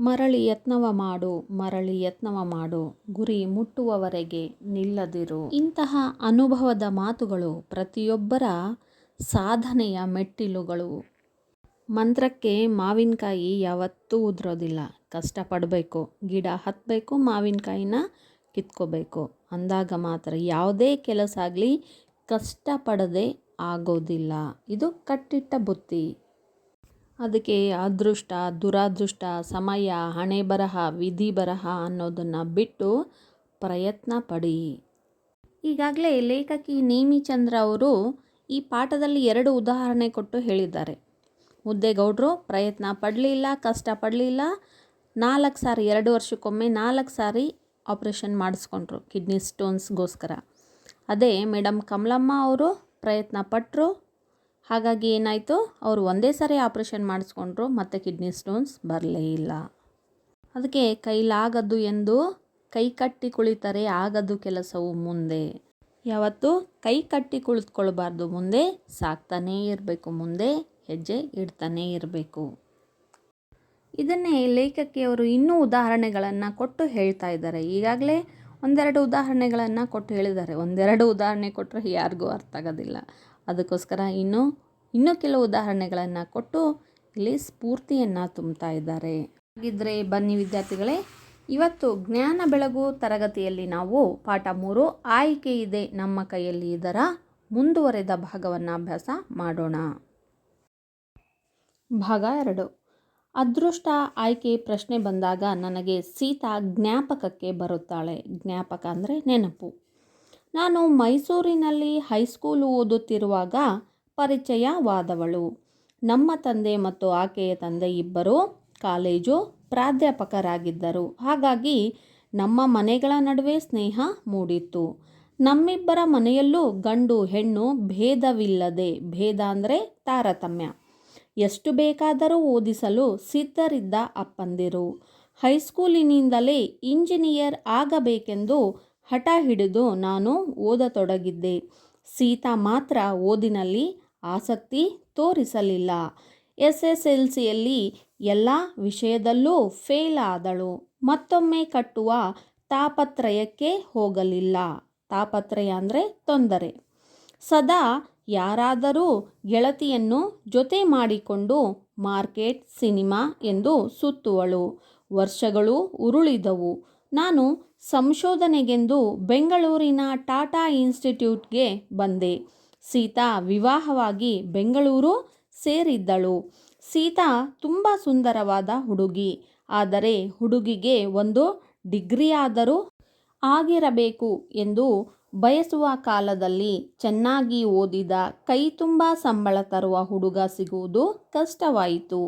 ಮರಳಿ ಯತ್ನವ ಮಾಡು, ಮರಳಿ ಯತ್ನವ ಮಾಡು, ಗುರಿ ಮುಟ್ಟುವವರೆಗೆ ನಿಲ್ಲದಿರು. ಇಂತಹ ಅನುಭವದ ಮಾತುಗಳು ಪ್ರತಿಯೊಬ್ಬರ ಸಾಧನೆಯ ಮೆಟ್ಟಿಲುಗಳು. ಮಂತ್ರಕ್ಕೆ ಮಾವಿನಕಾಯಿ ಯಾವತ್ತೂ ಉದುರೋದಿಲ್ಲ. ಕಷ್ಟಪಡಬೇಕು, ಗಿಡ ಹತ್ತಬೇಕು ಮಾವಿನಕಾಯಿನ ಕಿತ್ಕೋಬೇಕು. ಅಂದಾಗ ಮಾತ್ರ ಯಾವುದೇ ಕೆಲಸ ಆಗಲಿ ಕಷ್ಟಪಡದೆ ಆಗೋದಿಲ್ಲ. ಇದು ಕಟ್ಟಿಟ್ಟ ಬುತ್ತಿ ಅದಕ್ಕೆ ಅದೃಷ್ಟ, ದುರಾದೃಷ್ಟ, ಸಮಯ, ಹಣೆ ಬರಹ, ವಿಧಿ ಬರಹ ಅನ್ನೋದನ್ನು ಬಿಟ್ಟು ಪ್ರಯತ್ನ ಪಡಿ. ಈಗಾಗಲೇ ಲೇಖಕಿ ನೇಮಿಚಂದ್ರ ಅವರು ಈ ಪಾಠದಲ್ಲಿ ಎರಡು ಉದಾಹರಣೆ ಕೊಟ್ಟು ಹೇಳಿದ್ದಾರೆ. ಮುದ್ದೇಗೌಡರು ಪ್ರಯತ್ನ ಪಡಲಿಲ್ಲ, ಕಷ್ಟ ಪಡಲಿಲ್ಲ, ನಾಲ್ಕು ಸಾರಿ, ಎರಡು ವರ್ಷಕ್ಕೊಮ್ಮೆ ನಾಲ್ಕು ಸಾರಿ ಆಪ್ರೇಷನ್ ಮಾಡಿಸ್ಕೊಂಡ್ರು ಕಿಡ್ನಿ ಸ್ಟೋನ್ಸ್ಗೋಸ್ಕರ. ಅದೇ ಮೇಡಮ್ ಕಮಲಮ್ಮ ಅವರು ಪ್ರಯತ್ನ ಪಟ್ಟರು ಹಾಗಾಗಿ ಏನಾಯಿತು? ಅವರು ಒಂದೇ ಸಾರಿ ಆಪ್ರೇಷನ್ ಮಾಡಿಸ್ಕೊಂಡ್ರು, ಮತ್ತು ಕಿಡ್ನಿ ಸ್ಟೋನ್ಸ್ ಬರಲೇ ಇಲ್ಲ. ಅದಕ್ಕೆ ಕೈಲಾಗದ್ದು ಎಂದು ಕೈ ಕಟ್ಟಿ ಕುಳಿತರೆ ಆಗದು ಕೆಲಸವು ಮುಂದೆ. ಯಾವತ್ತು ಕೈ ಕಟ್ಟಿ ಕುಳಿತುಕೊಳ್ಬಾರ್ದು ಮುಂದೆ, ಸಾಕ್ತಾನೇ ಇರಬೇಕು ಮುಂದೆ, ಹೆಜ್ಜೆ ಇಡ್ತಾನೇ ಇರಬೇಕು. ಇದನ್ನೇ ಲೇಖಕಿಯವರು ಇನ್ನೂ ಉದಾಹರಣೆಗಳನ್ನು ಕೊಟ್ಟು ಹೇಳ್ತಾ ಇದ್ದಾರೆ. ಈಗಾಗಲೇ ಒಂದೆರಡು ಉದಾಹರಣೆಗಳನ್ನು ಕೊಟ್ಟು ಹೇಳಿದ್ದಾರೆ. ಒಂದೆರಡು ಉದಾಹರಣೆ ಕೊಟ್ಟರೆ ಯಾರಿಗೂ ಅರ್ಥ ಆಗೋದಿಲ್ಲ. ಅದಕ್ಕೋಸ್ಕರ ಇನ್ನೂ ಇನ್ನೂ ಕೆಲವು ಉದಾಹರಣೆಗಳನ್ನು ಕೊಟ್ಟು ಇಲ್ಲಿ ಸ್ಫೂರ್ತಿಯನ್ನು ತುಂಬ್ತಾ ಇದ್ದಾರೆ. ಹಾಗಿದ್ದರೆ ಬನ್ನಿ ವಿದ್ಯಾರ್ಥಿಗಳೇ, ಇವತ್ತು ಜ್ಞಾನ ಬೆಳಗು ತರಗತಿಯಲ್ಲಿ ನಾವು ಪಾಠ ಮೂರು, ಆಯ್ಕೆ ಇದೆ ನಮ್ಮ ಕೈಯಲ್ಲಿ, ಇದರ ಮುಂದುವರೆದ ಭಾಗವನ್ನು ಅಭ್ಯಾಸ ಮಾಡೋಣ. ಭಾಗ ಎರಡು, ಅದೃಷ್ಟ ಆಯ್ಕೆ ಪ್ರಶ್ನೆ ಬಂದಾಗ ನನಗೆ ಸೀತಾ ಜ್ಞಾಪಕಕ್ಕೆ ಬರುತ್ತಾಳೆ. ಜ್ಞಾಪಕ ಅಂದರೆ ನೆನಪು. ನಾನು ಮೈಸೂರಿನಲ್ಲಿ ಹೈಸ್ಕೂಲ್ ಓದುತ್ತಿರುವಾಗ ಪರಿಚಯವಾದವಳು. ನಮ್ಮ ತಂದೆ ಮತ್ತು ಆಕೆಯ ತಂದೆ ಇಬ್ಬರು ಕಾಲೇಜು ಪ್ರಾಧ್ಯಾಪಕರಾಗಿದ್ದರು. ಹಾಗಾಗಿ ನಮ್ಮ ಮನೆಗಳ ನಡುವೆ ಸ್ನೇಹ ಮೂಡಿತ್ತು. ನಮ್ಮಿಬ್ಬರ ಮನೆಯಲ್ಲೂ ಗಂಡು ಹೆಣ್ಣು ಭೇದವಿಲ್ಲದೆ, ಭೇದ ಅಂದರೆ ತಾರತಮ್ಯ. ಎಷ್ಟು ಬೇಕಾದರೂ ಓದಿಸಲು ಸಿದ್ಧರಿದ್ದ ಅಪ್ಪಂದಿರು. ಹೈಸ್ಕೂಲಿನಿಂದಲೇ ಇಂಜಿನಿಯರ್ ಆಗಬೇಕೆಂದು ಹಠ ಹಿಡಿದು ನಾನು ಓದತೊಡಗಿದ್ದೆ. ಸೀತಾ ಮಾತ್ರ ಓದಿನಲ್ಲಿ ಆಸಕ್ತಿ ತೋರಿಸಲಿಲ್ಲ. ಎಸ್ ಎಸ್ ಎಲ್ ಸಿಯಲ್ಲಿ ಎಲ್ಲ ವಿಷಯದಲ್ಲೂ ಫೇಲ್ ಆದಳು. ಮತ್ತೊಮ್ಮೆ ಕಟ್ಟುವ ತಾಪತ್ರಯಕ್ಕೆ ಹೋಗಲಿಲ್ಲ. ತಾಪತ್ರಯ ಅಂದರೆ ತೊಂದರೆ. ಸದಾ ಯಾರಾದರೂ ಗೆಳತಿಯನ್ನು ಜೊತೆ ಮಾಡಿಕೊಂಡು ಮಾರ್ಕೆಟ್, ಸಿನಿಮಾ ಎಂದು ಸುತ್ತುವಳು. ವರ್ಷಗಳು ಉರುಳಿದವು. ನಾನು ಸಂಶೋಧನೆಗೆಂದು ಬೆಂಗಳೂರಿನ ಟಾಟಾ ಇನ್ಸ್ಟಿಟ್ಯೂಟ್ಗೆ ಬಂದೆ. ಸೀತಾ ವಿವಾಹವಾಗಿ ಬೆಂಗಳೂರು ಸೇರಿದ್ದಳು. ಸೀತಾ ತುಂಬ ಸುಂದರವಾದ ಹುಡುಗಿ. ಆದರೆ ಹುಡುಗಿಗೆ ಒಂದು ಡಿಗ್ರಿಯಾದರೂ ಆಗಿರಬೇಕು ಎಂದು ಬಯಸುವ ಕಾಲದಲ್ಲಿ ಚೆನ್ನಾಗಿ ಓದಿದ ಕೈ ತುಂಬ ಸಂಬಳ ತರುವ ಹುಡುಗ ಸಿಗುವುದು ಕಷ್ಟವಾಯಿತು.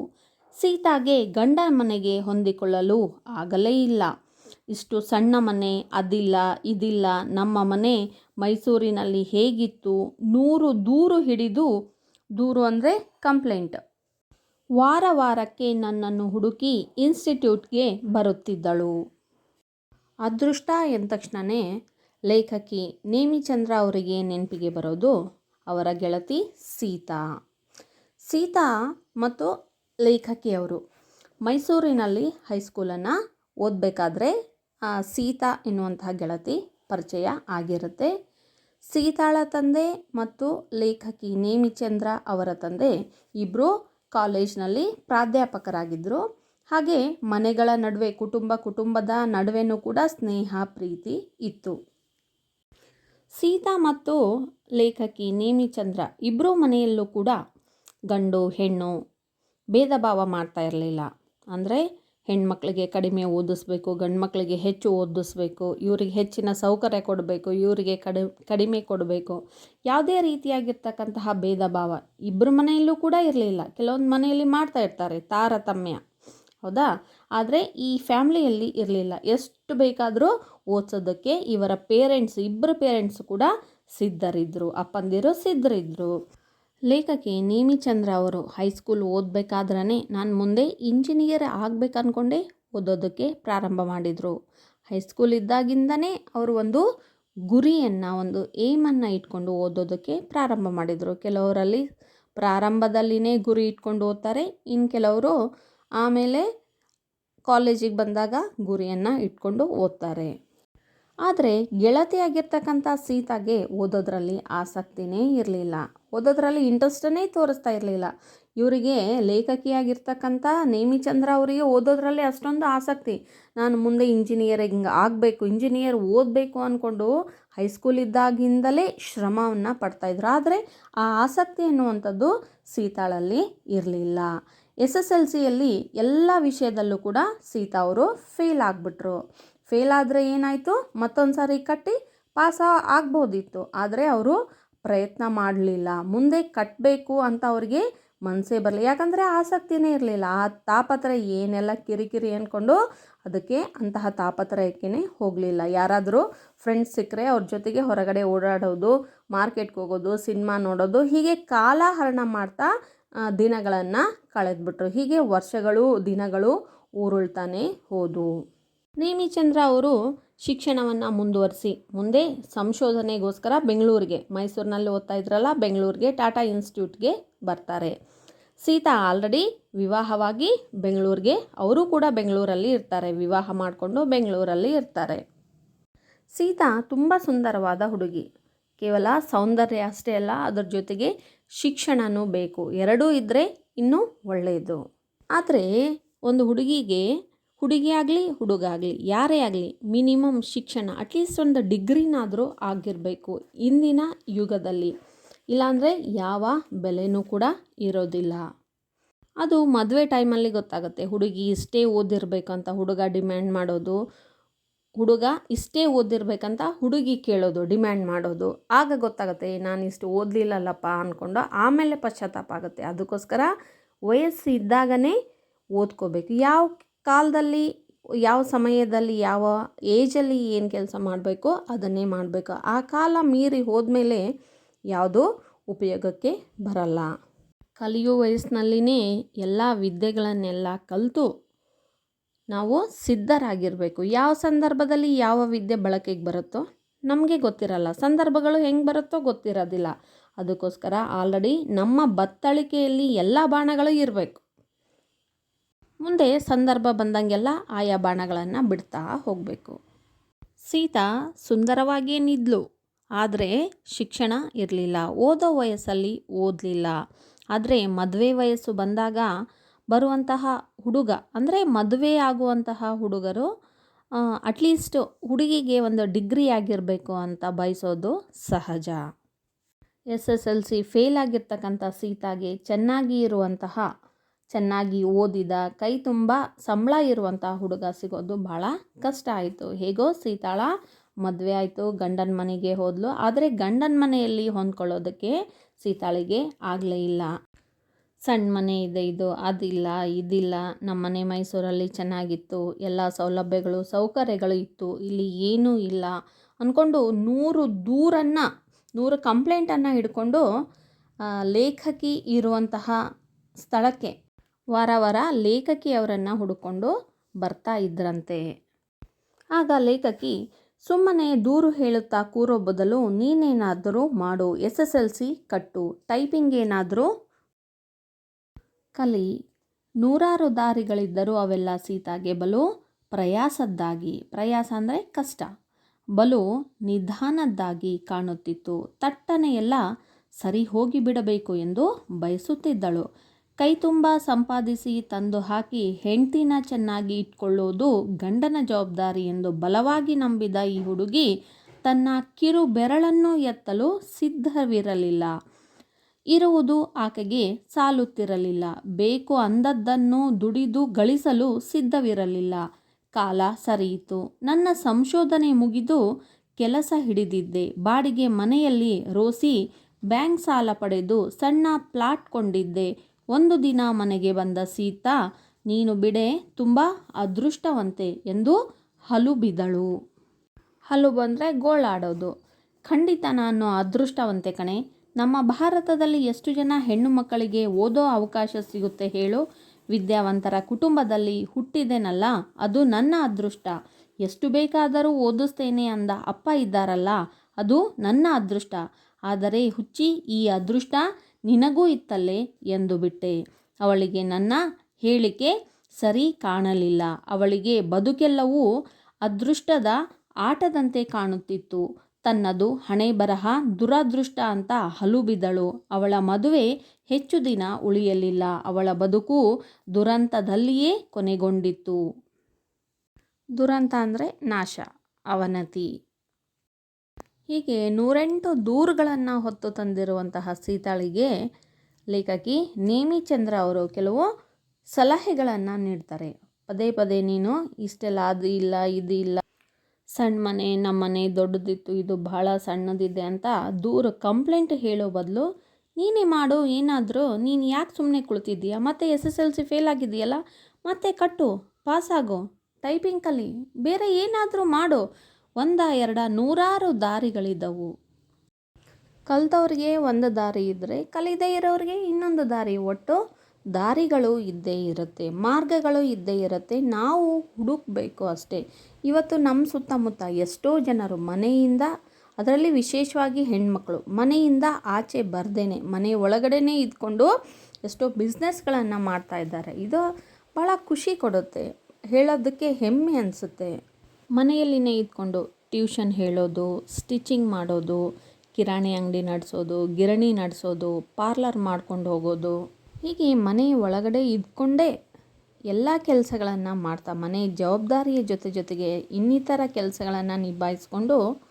ಸೀತಾಗೆ ಗಂಡ ಮನೆಗೆ ಹೊಂದಿಕೊಳ್ಳಲು ಆಗಲೇ ಇಲ್ಲ. ಇಷ್ಟು ಸಣ್ಣ ಮನೆ, ಅದಿಲ್ಲ, ಇದಿಲ್ಲ. ನಮ್ಮ ಮನೆ ಮೈಸೂರಿನಲ್ಲಿ ಹೇಗಿತ್ತು? ನೂರು ದೂರು ಹಿಡಿದು, ದೂರು ಅಂದರೆ ಕಂಪ್ಲೇಂಟ್. ವಾರ ವಾರಕ್ಕೆ ನನ್ನನ್ನು ಹುಡುಕಿ ಇನ್ಸ್ಟಿಟ್ಯೂಟ್ಗೆ ಬರುತ್ತಿದ್ದಳು. ಅದೃಷ್ಟ ಎಂದ ತಕ್ಷಣವೇ ಲೇಖಕಿ ನೇಮಿಚಂದ್ರ ಅವರಿಗೆ ನೆನಪಿಗೆ ಬರೋದು ಅವರ ಗೆಳತಿ ಸೀತಾ. ಸೀತಾ ಮತ್ತು ಲೇಖಕಿಯವರು ಮೈಸೂರಿನಲ್ಲಿ ಹೈಸ್ಕೂಲನ್ನು ಓದಬೇಕಾದ್ರೆ ಸೀತಾ ಎನ್ನುವಂತಹ ಗೆಳತಿ ಪರಿಚಯ ಆಗಿರುತ್ತೆ. ಸೀತಾಳ ತಂದೆ ಮತ್ತು ಲೇಖಕಿ ನೇಮಿಚಂದ್ರ ಅವರ ತಂದೆ ಇಬ್ಬರು ಕಾಲೇಜ್ನಲ್ಲಿ ಪ್ರಾಧ್ಯಾಪಕರಾಗಿದ್ದರು ಹಾಗೆ ಮನೆಗಳ ನಡುವೆ ಕುಟುಂಬ, ಕುಟುಂಬದ ನಡುವೆನೂ ಕೂಡ ಸ್ನೇಹ, ಪ್ರೀತಿ ಇತ್ತು. ಸೀತಾ ಮತ್ತು ಲೇಖಕಿ ನೇಮಿಚಂದ್ರ ಇಬ್ಬರೂ ಮನೆಯಲ್ಲೂ ಕೂಡ ಗಂಡು, ಹೆಣ್ಣು ಭೇದ ಭಾವ ಮಾಡ್ತಾ ಇರಲಿಲ್ಲ. ಅಂದರೆ ಹೆಣ್ಮಕ್ಳಿಗೆ ಕಡಿಮೆ ಓದಿಸ್ಬೇಕು ಗಂಡು ಮಕ್ಕಳಿಗೆ ಹೆಚ್ಚು ಓದಿಸ್ಬೇಕು, ಇವರಿಗೆ ಹೆಚ್ಚಿನ ಸೌಕರ್ಯ ಕೊಡಬೇಕು, ಇವರಿಗೆ ಕಡಿ, ಕಡಿಮೆ ಕೊಡಬೇಕು. ಯಾವುದೇ ರೀತಿಯಾಗಿರ್ತಕ್ಕಂತಹ ಭೇದ ಭಾವ ಇಬ್ಬರ ಮನೆಯಲ್ಲೂ ಕೂಡ ಇರಲಿಲ್ಲ. ಕೆಲವೊಂದು ಮನೆಯಲ್ಲಿ ಮಾಡ್ತಾ ಇರ್ತಾರೆ, ತಾರತಮ್ಯ. ಹೌದಾ? ಆದರೆ ಈ ಫ್ಯಾಮಿಲಿಯಲ್ಲಿ ಇರಲಿಲ್ಲ. ಎಷ್ಟು ಬೇಕಾದರೂ ಓದಿಸೋದಕ್ಕೆ ಇವರ ಪೇರೆಂಟ್ಸ್ ಇಬ್ಬರು ಪೇರೆಂಟ್ಸ್ ಕೂಡ ಸಿದ್ಧರಿದ್ದರು ಅಪ್ಪಂದಿರು ಸಿದ್ಧರಿದ್ದರು ಲೇಖಕಿ ನೇಮಿಚಂದ್ರ ಅವರು ಹೈಸ್ಕೂಲ್ ಓದಬೇಕಾದ್ರೇ ನಾನು ಮುಂದೆ ಇಂಜಿನಿಯರ್ ಆಗಬೇಕು ಅಂದ್ಕೊಂಡೇ ಓದೋದಕ್ಕೆ ಪ್ರಾರಂಭ ಮಾಡಿದರು. ಹೈಸ್ಕೂಲ್ ಇದ್ದಾಗಿಂದನೇ ಅವರು ಒಂದು ಗುರಿಯನ್ನು, ಒಂದು ಏಮನ್ನು ಇಟ್ಕೊಂಡು ಓದೋದಕ್ಕೆ ಪ್ರಾರಂಭ ಮಾಡಿದರು. ಕೆಲವರಲ್ಲಿ ಪ್ರಾರಂಭದಲ್ಲಿನೇ ಗುರಿ ಇಟ್ಕೊಂಡು ಓದ್ತಾರೆ ಇನ್ನು ಕೆಲವರು ಆಮೇಲೆ ಕಾಲೇಜಿಗೆ ಬಂದಾಗ ಗುರಿಯನ್ನು ಇಟ್ಕೊಂಡು ಓದ್ತಾರೆ. ಆದರೆ ಗೆಳತಿಯಾಗಿರ್ತಕ್ಕಂಥ ಸೀತಾಗೆ ಓದೋದ್ರಲ್ಲಿ ಆಸಕ್ತಿನೇ ಇರಲಿಲ್ಲ. ಓದೋದ್ರಲ್ಲಿ ಇಂಟ್ರೆಸ್ಟನ್ನೇ ತೋರಿಸ್ತಾ ಇರಲಿಲ್ಲ. ಇವರಿಗೆ ಲೇಖಕಿಯಾಗಿರ್ತಕ್ಕಂಥ ನೇಮಿಚಂದ್ರ ಅವರಿಗೆ ಓದೋದ್ರಲ್ಲಿ ಅಷ್ಟೊಂದು ಆಸಕ್ತಿ. ನಾನು ಮುಂದೆ ಇಂಜಿನಿಯರಿಂಗ್ ಆಗಬೇಕು, ಇಂಜಿನಿಯರ್ ಓದಬೇಕು ಅಂದ್ಕೊಂಡು ಹೈಸ್ಕೂಲ್ ಇದ್ದಾಗಿಂದಲೇ ಶ್ರಮವನ್ನು ಪಡ್ತಾಯಿದ್ರು ಆದರೆ ಆ ಆಸಕ್ತಿ ಎನ್ನುವಂಥದ್ದು ಸೀತಾಳಲ್ಲಿ ಇರಲಿಲ್ಲ. ಎಸ್ ಎಸ್ ಎಲ್ ಸಿಯಲ್ಲಿ ಎಲ್ಲ ವಿಷಯದಲ್ಲೂ ಕೂಡ ಸೀತಾ ಅವರು ಫೇಲ್ ಆಗಿಬಿಟ್ರು. ಫೇಲ್ ಆದರೆ ಏನಾಯಿತು? ಮತ್ತೊಂದು ಸಾರಿ ಕಟ್ಟಿ ಪಾಸ ಆಗ್ಬೋದಿತ್ತು. ಆದರೆ ಅವರು ಪ್ರಯತ್ನ ಮಾಡಲಿಲ್ಲ. ಮುಂದೆ ಕಟ್ಟಬೇಕು ಅಂತ ಅವರಿಗೆ ಮನಸ್ಸೇ ಬರಲಿ ಯಾಕಂದರೆ ಆಸಕ್ತಿನೇ ಇರಲಿಲ್ಲ. ಆ ತಾಪತ್ರ ಏನೆಲ್ಲ ಕಿರಿಕಿರಿ ಅಂದ್ಕೊಂಡು ಅದಕ್ಕೆ ಅಂತಹ ತಾಪತ್ರಯಕ್ಕೇ ಹೋಗಲಿಲ್ಲ. ಯಾರಾದರೂ ಫ್ರೆಂಡ್ಸ್ ಸಿಕ್ಕರೆ ಅವ್ರ ಜೊತೆಗೆ ಹೊರಗಡೆ ಓಡಾಡೋದು ಮಾರ್ಕೆಟ್ಗೆ ಹೋಗೋದು ಸಿನಿಮಾ ನೋಡೋದು, ಹೀಗೆ ಕಾಲಹರಣ ಮಾಡ್ತಾ ದಿನಗಳನ್ನು ಕಳೆದ್ಬಿಟ್ರು. ಹೀಗೆ ವರ್ಷಗಳು, ದಿನಗಳು ಊರುಳ್ತಾನೆ ಹೋದವು. ನೇಮಿಚಂದ್ರ ಅವರು ಶಿಕ್ಷಣವನ್ನು ಮುಂದುವರಿಸಿ, ಮುಂದೆ ಸಂಶೋಧನೆಗೋಸ್ಕರ ಬೆಂಗಳೂರಿಗೆ, ಮೈಸೂರಿನಲ್ಲಿ ಓದ್ತಾ ಇದ್ರಲ್ಲ, ಬೆಂಗಳೂರಿಗೆ ಟಾಟಾ ಇನ್ಸ್ಟಿಟ್ಯೂಟ್ಗೆ ಬರ್ತಾರೆ. ಸೀತಾ ಆಲ್ರೆಡಿ ವಿವಾಹವಾಗಿ ಬೆಂಗಳೂರಿಗೆ, ಅವರು ಕೂಡ ಬೆಂಗಳೂರಲ್ಲಿ ಇರ್ತಾರೆ, ವಿವಾಹ ಮಾಡಿಕೊಂಡು ಬೆಂಗಳೂರಲ್ಲಿ ಇರ್ತಾರೆ. ಸೀತಾ ತುಂಬ ಸುಂದರವಾದ ಹುಡುಗಿ. ಕೇವಲ ಸೌಂದರ್ಯ ಅಷ್ಟೇ ಅಲ್ಲ, ಅದರ ಜೊತೆಗೆ ಶಿಕ್ಷಣನೂ ಬೇಕು. ಎರಡೂ ಇದ್ದರೆ ಇನ್ನೂ ಒಳ್ಳೆಯದು. ಆದರೆ ಒಂದು ಹುಡುಗಿಗೆ ಹುಡುಗಿ ಆಗಲಿ, ಹುಡುಗ ಆಗಲಿ, ಯಾರೇ ಆಗಲಿ, ಮಿನಿಮಮ್ ಶಿಕ್ಷಣ ಅಟ್ಲೀಸ್ಟ್ ಒಂದು ಡಿಗ್ರಿನಾದರೂ ಆಗಿರಬೇಕು ಇಂದಿನ ಯುಗದಲ್ಲಿ. ಇಲ್ಲಾಂದರೆ ಯಾವ ಬೆಲೆನೂ ಕೂಡ ಇರೋದಿಲ್ಲ. ಅದು ಮದುವೆ ಟೈಮಲ್ಲಿ ಗೊತ್ತಾಗುತ್ತೆ. ಹುಡುಗಿ ಇಷ್ಟೇ ಓದಿರಬೇಕಂತ ಹುಡುಗ ಡಿಮ್ಯಾಂಡ್ ಮಾಡೋದು, ಹುಡುಗ ಇಷ್ಟೇ ಓದಿರಬೇಕಂತ ಹುಡುಗಿ ಕೇಳೋದು ಡಿಮ್ಯಾಂಡ್ ಮಾಡೋದು. ಆಗ ಗೊತ್ತಾಗುತ್ತೆ ನಾನು ಇಷ್ಟು ಓದಲಿಲ್ಲಲ್ಲಪ್ಪ ಅಂದ್ಕೊಂಡು ಆಮೇಲೆ ಪಶ್ಚಾತ್ತಾಪ ಆಗುತ್ತೆ. ಅದಕ್ಕೋಸ್ಕರ ವಯಸ್ಸು ಇದ್ದಾಗನೇ ಓದ್ಕೋಬೇಕು. ಯಾವ ಕಾಲದಲ್ಲಿ ಯಾವ ಸಮಯದಲ್ಲಿ ಯಾವ ಏಜಲ್ಲಿ ಏನು ಕೆಲಸ ಮಾಡಬೇಕು ಅದನ್ನೇ ಮಾಡಬೇಕು. ಆ ಕಾಲ ಮೀರಿ ಹೋದಮೇಲೆ ಯಾವುದೂ ಉಪಯೋಗಕ್ಕೆ ಬರಲ್ಲ. ಕಲಿಯುವ ವಯಸ್ಸಿನಲ್ಲಿನೇ ಎಲ್ಲ ವಿದ್ಯೆಗಳನ್ನೆಲ್ಲ ಕಲಿತು ನಾವು ಸಿದ್ಧರಾಗಿರಬೇಕು. ಯಾವ ಸಂದರ್ಭದಲ್ಲಿ ಯಾವ ವಿದ್ಯೆ ಬಳಕೆಗೆ ಬರುತ್ತೋ ನಮಗೆ ಗೊತ್ತಿರಲ್ಲ. ಸಂದರ್ಭಗಳು ಹೆಂಗೆ ಬರುತ್ತೋ ಗೊತ್ತಿರೋದಿಲ್ಲ. ಅದಕ್ಕೋಸ್ಕರ ಆಲ್ರೆಡಿ ನಮ್ಮ ಬತ್ತಳಿಕೆಯಲ್ಲಿ ಎಲ್ಲ ಬಾಣಗಳು ಇರಬೇಕು. ಮುಂದೆ ಸಂದರ್ಭ ಬಂದಂಗೆಲ್ಲ ಆಯಾ ಬಾಣಗಳನ್ನು ಬಿಡ್ತಾ ಹೋಗಬೇಕು. ಸೀತಾ ಸುಂದರವಾಗಿಯೇನಿದ್ಲು ಆದರೆ ಶಿಕ್ಷಣ ಇರಲಿಲ್ಲ. ಓದೋ ವಯಸ್ಸಲ್ಲಿ ಓದಲಿಲ್ಲ. ಆದರೆ ಮದುವೆ ವಯಸ್ಸು ಬಂದಾಗ ಬರುವಂತಹ ಹುಡುಗ, ಅಂದರೆ ಮದುವೆ ಆಗುವಂತಹ ಹುಡುಗರು ಅಟ್ಲೀಸ್ಟ್ ಹುಡುಗಿಗೆ ಒಂದು ಡಿಗ್ರಿ ಆಗಿರಬೇಕು ಅಂತ ಬಯಸೋದು ಸಹಜ. S S L C fail ಆಗಿರ್ತಕ್ಕಂಥ ಸೀತಾಗೆ ಚೆನ್ನಾಗಿ ಇರುವಂತಹ ಚೆನ್ನಾಗಿ ಓದಿದ, ಕೈ ತುಂಬ ಸಂಬಳ ಇರುವಂಥ ಹುಡುಗ ಸಿಗೋದು ಭಾಳ ಕಷ್ಟ ಆಯಿತು. ಹೇಗೋ ಸೀತಾಳ ಮದುವೆ ಆಯಿತು, ಗಂಡನ ಮನೆಗೆ ಹೋದಳು ಆದರೆ ಗಂಡನ ಮನೆಯಲ್ಲಿ ಹೊಂದ್ಕೊಳ್ಳೋದಕ್ಕೆ ಸೀತಾಳಿಗೆ ಆಗಲೇ ಇಲ್ಲ. ಸಣ್ಣ ಮನೆ ಇದೆ ಇದು, ಅದಿಲ್ಲ, ಇದಿಲ್ಲ. ನಮ್ಮ ಮನೆ ಮೈಸೂರಲ್ಲಿ ಚೆನ್ನಾಗಿತ್ತು, ಎಲ್ಲ ಸೌಲಭ್ಯಗಳು, ಸೌಕರ್ಯಗಳು ಇತ್ತು. ಇಲ್ಲಿ ಏನೂ ಇಲ್ಲ. ಅಂದ್ಕೊಂಡು ನೂರು ದೂರನ್ನು, ನೂರು ಕಂಪ್ಲೇಂಟನ್ನು ಹಿಡ್ಕೊಂಡು ಲೇಖಕಿ ಇರುವಂತಹ ಸ್ಥಳಕ್ಕೆ ವಾರ ವಾರ ಲೇಖಕಿಯವರನ್ನು ಹುಡುಕೊಂಡು ಬರ್ತಾ ಇದ್ರಂತೆ. ಆಗ ಲೇಖಕಿ, ಸುಮ್ಮನೆ ದೂರು ಹೇಳುತ್ತಾ ಕೂರೋ ಬದಲು ನೀನೇನಾದರೂ ಮಾಡು, ಎಸ್ ಎಸ್ ಎಲ್ ಸಿ ಕಟ್ಟು, ಟೈಪಿಂಗ್ ಏನಾದರೂ? ಕಲಿ, ನೂರಾರು ದಾರಿಗಳಿದ್ದರೂ ಅವೆಲ್ಲ ಸೀತಾಗೆ ಬಲು ಪ್ರಯಾಸದ್ದಾಗಿ, ಪ್ರಯಾಸ ಅಂದರೆ ಕಷ್ಟ. ಬಲು ನಿಧಾನದ್ದಾಗಿ ಕಾಣುತ್ತಿತ್ತು. ತಟ್ಟನೆಯೆಲ್ಲ ಸರಿ ಹೋಗಿ ಬಿಡಬೇಕು ಎಂದು ಬಯಸುತ್ತಿದ್ದಳು. ಕೈ ತುಂಬ ಸಂಪಾದಿಸಿ ತಂದು ಹಾಕಿ ಹೆಂಡ್ತಿನ ಚೆನ್ನಾಗಿ ಇಟ್ಕೊಳ್ಳೋದು ಗಂಡನ ಜವಾಬ್ದಾರಿ ಎಂದು ಬಲವಾಗಿ ನಂಬಿದ ಈ ಹುಡುಗಿ ತನ್ನ ಕಿರು ಬೆರಳನ್ನು ಎತ್ತಲು ಸಿದ್ಧವಿರಲಿಲ್ಲ. ಇರುವುದು ಆಕೆಗೆ ಸಾಲುತ್ತಿರಲಿಲ್ಲ. ಬೇಕು ಅಂದದ್ದನ್ನು ದುಡಿದು ಗಳಿಸಲು ಸಿದ್ಧವಿರಲಿಲ್ಲ. ಕಾಲ ಸರಿಯಿತು. ನನ್ನ ಸಂಶೋಧನೆ ಮುಗಿದು ಕೆಲಸ ಹಿಡಿದಿದ್ದೆ. ಬಾಡಿಗೆ ಮನೆಯಲ್ಲಿ ರೋಸಿ ಬ್ಯಾಂಕ್ ಸಾಲ ಪಡೆದು ಸಣ್ಣ ಪ್ಲಾಟ್ ಕೊಂಡಿದ್ದೆ. ಒಂದು ದಿನ ಮನೆಗೆ ಬಂದ ಸೀತಾ, ನೀನು ಬಿಡೆ, ತುಂಬ ಅದೃಷ್ಟವಂತೆ ಎಂದು ಹಲು ಬಿದ್ದಳು ಹಲು ಬಂದರೆ ಗೋಳಾಡೋದು. ಖಂಡಿತ ನಾನು ಅದೃಷ್ಟವಂತೆ ಕಣೆ. ನಮ್ಮ ಭಾರತದಲ್ಲಿ ಎಷ್ಟು ಜನ ಹೆಣ್ಣು ಮಕ್ಕಳಿಗೆ ಓದೋ ಅವಕಾಶ ಸಿಗುತ್ತೆ ಹೇಳು. ವಿದ್ಯಾವಂತರ ಕುಟುಂಬದಲ್ಲಿ ಹುಟ್ಟಿದೆನಲ್ಲ, ಅದು ನನ್ನ ಅದೃಷ್ಟ. ಎಷ್ಟು ಬೇಕಾದರೂ ಓದಿಸ್ತೇನೆ ಅಂದ ಅಪ್ಪ ಇದ್ದಾರಲ್ಲ, ಅದು ನನ್ನ ಅದೃಷ್ಟ. ಆದರೆ ಹುಚ್ಚಿ, ಈ ಅದೃಷ್ಟ ನಿನಗೂ ಇತ್ತಲ್ಲೇ ಎಂದು ಬಿಟ್ಟೆ. ಅವಳಿಗೆ, ನನ್ನ ಹೇಳಿಕೆ ಸರಿ ಕಾಣಲಿಲ್ಲ. ಅವಳಿಗೆ ಬದುಕೆಲ್ಲವೂ ಅದೃಷ್ಟದ ಆಟದಂತೆ ಕಾಣುತ್ತಿತ್ತು. ತನ್ನದು ಹಣೆ ಬರಹ ದುರದೃಷ್ಟ ಅಂತ ಹಲು ಬಿದ್ದಳು ಅವಳ ಮದುವೆ ಹೆಚ್ಚು ದಿನ ಉಳಿಯಲಿಲ್ಲ. ಅವಳ ಬದುಕು ದುರಂತದಲ್ಲಿಯೇ ಕೊನೆಗೊಂಡಿತ್ತು. ದುರಂತ ಅಂದರೆ ನಾಶ, ಅವನತಿ. ಹೀಗೆ ನೂರೆಂಟು ದೂರುಗಳನ್ನು ಹೊತ್ತು ತಂದಿರುವಂತಹ ಸೀತಾಳಿಗೆ ಲೇಖಕಿ ನೇಮಿಚಂದ್ರ ಅವರು ಕೆಲವು ಸಲಹೆಗಳನ್ನು ನೀಡ್ತಾರೆ. ಪದೇ ಪದೇ ನೀನು ಇಷ್ಟೆಲ್ಲ ಅದು ಇಲ್ಲ, ಇದು ಇಲ್ಲ, ಸಣ್ಣ ಮನೆ, ನಮ್ಮ ಮನೆ ದೊಡ್ಡದಿತ್ತು, ಇದು ಬಹಳ ಸಣ್ಣದಿದೆ ಅಂತ ದೂರ ಕಂಪ್ಲೇಂಟ್ ಹೇಳೋ ಬದಲು ನೀನೇ ಮಾಡು, ಏನಾದರೂ, ನೀನು ಯಾಕೆ ಸುಮ್ಮನೆ ಕುಳಿತಿದ್ದೀಯಾ? ಮತ್ತೆ S S L C fail ಆಗಿದೆಯಲ್ಲ ಮತ್ತೆ ಕಟ್ಟು, ಪಾಸಾಗು, ಟೈಪಿಂಗ್ ಕಲಿ, ಬೇರೆ ಏನಾದರೂ ಮಾಡು. ಒಂದ ಎರಡ ನೂರಾರು ದಾರಿಗಳಿದ್ದವು ಕಲ್ತವ್ರಿಗೆ ಒಂದು ದಾರಿ ಇದ್ದರೆ ಕಲಿದೇ ಇರೋರಿಗೆ ಇನ್ನೊಂದು ದಾರಿ. ಒಟ್ಟು ದಾರಿಗಳು ಇದ್ದೇ ಇರುತ್ತೆ, ಮಾರ್ಗಗಳು ಇದ್ದೇ ಇರುತ್ತೆ. ನಾವು ಹುಡುಕಬೇಕು ಅಷ್ಟೇ. ಇವತ್ತು ನಮ್ಮ ಸುತ್ತಮುತ್ತ ಎಷ್ಟೋ ಜನರು ಮನೆಯಿಂದ, ಅದರಲ್ಲಿ ವಿಶೇಷವಾಗಿ ಹೆಣ್ಮಕ್ಳು, ಮನೆಯಿಂದ ಆಚೆ ಬರ್ದೇನೆ, ಮನೆ ಒಳಗಡೆನೇ ಇದ್ಕೊಂಡು ಎಷ್ಟೋ ಬಿಸ್ನೆಸ್ಗಳನ್ನು ಮಾಡ್ತಾ ಇದ್ದಾರೆ. ಇದು ಭಾಳ ಖುಷಿ ಕೊಡುತ್ತೆ. ಹೇಳೋದಕ್ಕೆ ಹೆಮ್ಮೆ ಅನಿಸುತ್ತೆ. ಮನೆಯಲ್ಲಿನೇ ಇದ್ಕೊಂಡು ಟ್ಯೂಷನ್ ಹೇಳೋದು, ಸ್ಟಿಚಿಂಗ್ ಮಾಡೋದು, ಕಿರಾಣಿ ಅಂಗಡಿ ನಡೆಸೋದು, ಗಿರಣಿ ನಡೆಸೋದು, ಪಾರ್ಲರ್ ಮಾಡ್ಕೊಂಡು ಹೋಗೋದು. ಹೀಗೆ ಮನೆ ಒಳಗಡೆ ಇದ್ಕೊಂಡೇ ಎಲ್ಲ ಕೆಲಸಗಳನ್ನು ಮಾಡ್ತಾ, ಮನೆ ಜವಾಬ್ದಾರಿಯ ಜೊತೆ ಜೊತೆಗೆ ಇನ್ನಿತರ ಕೆಲಸಗಳನ್ನು ನಿಭಾಯಿಸ್ಕೊಂಡು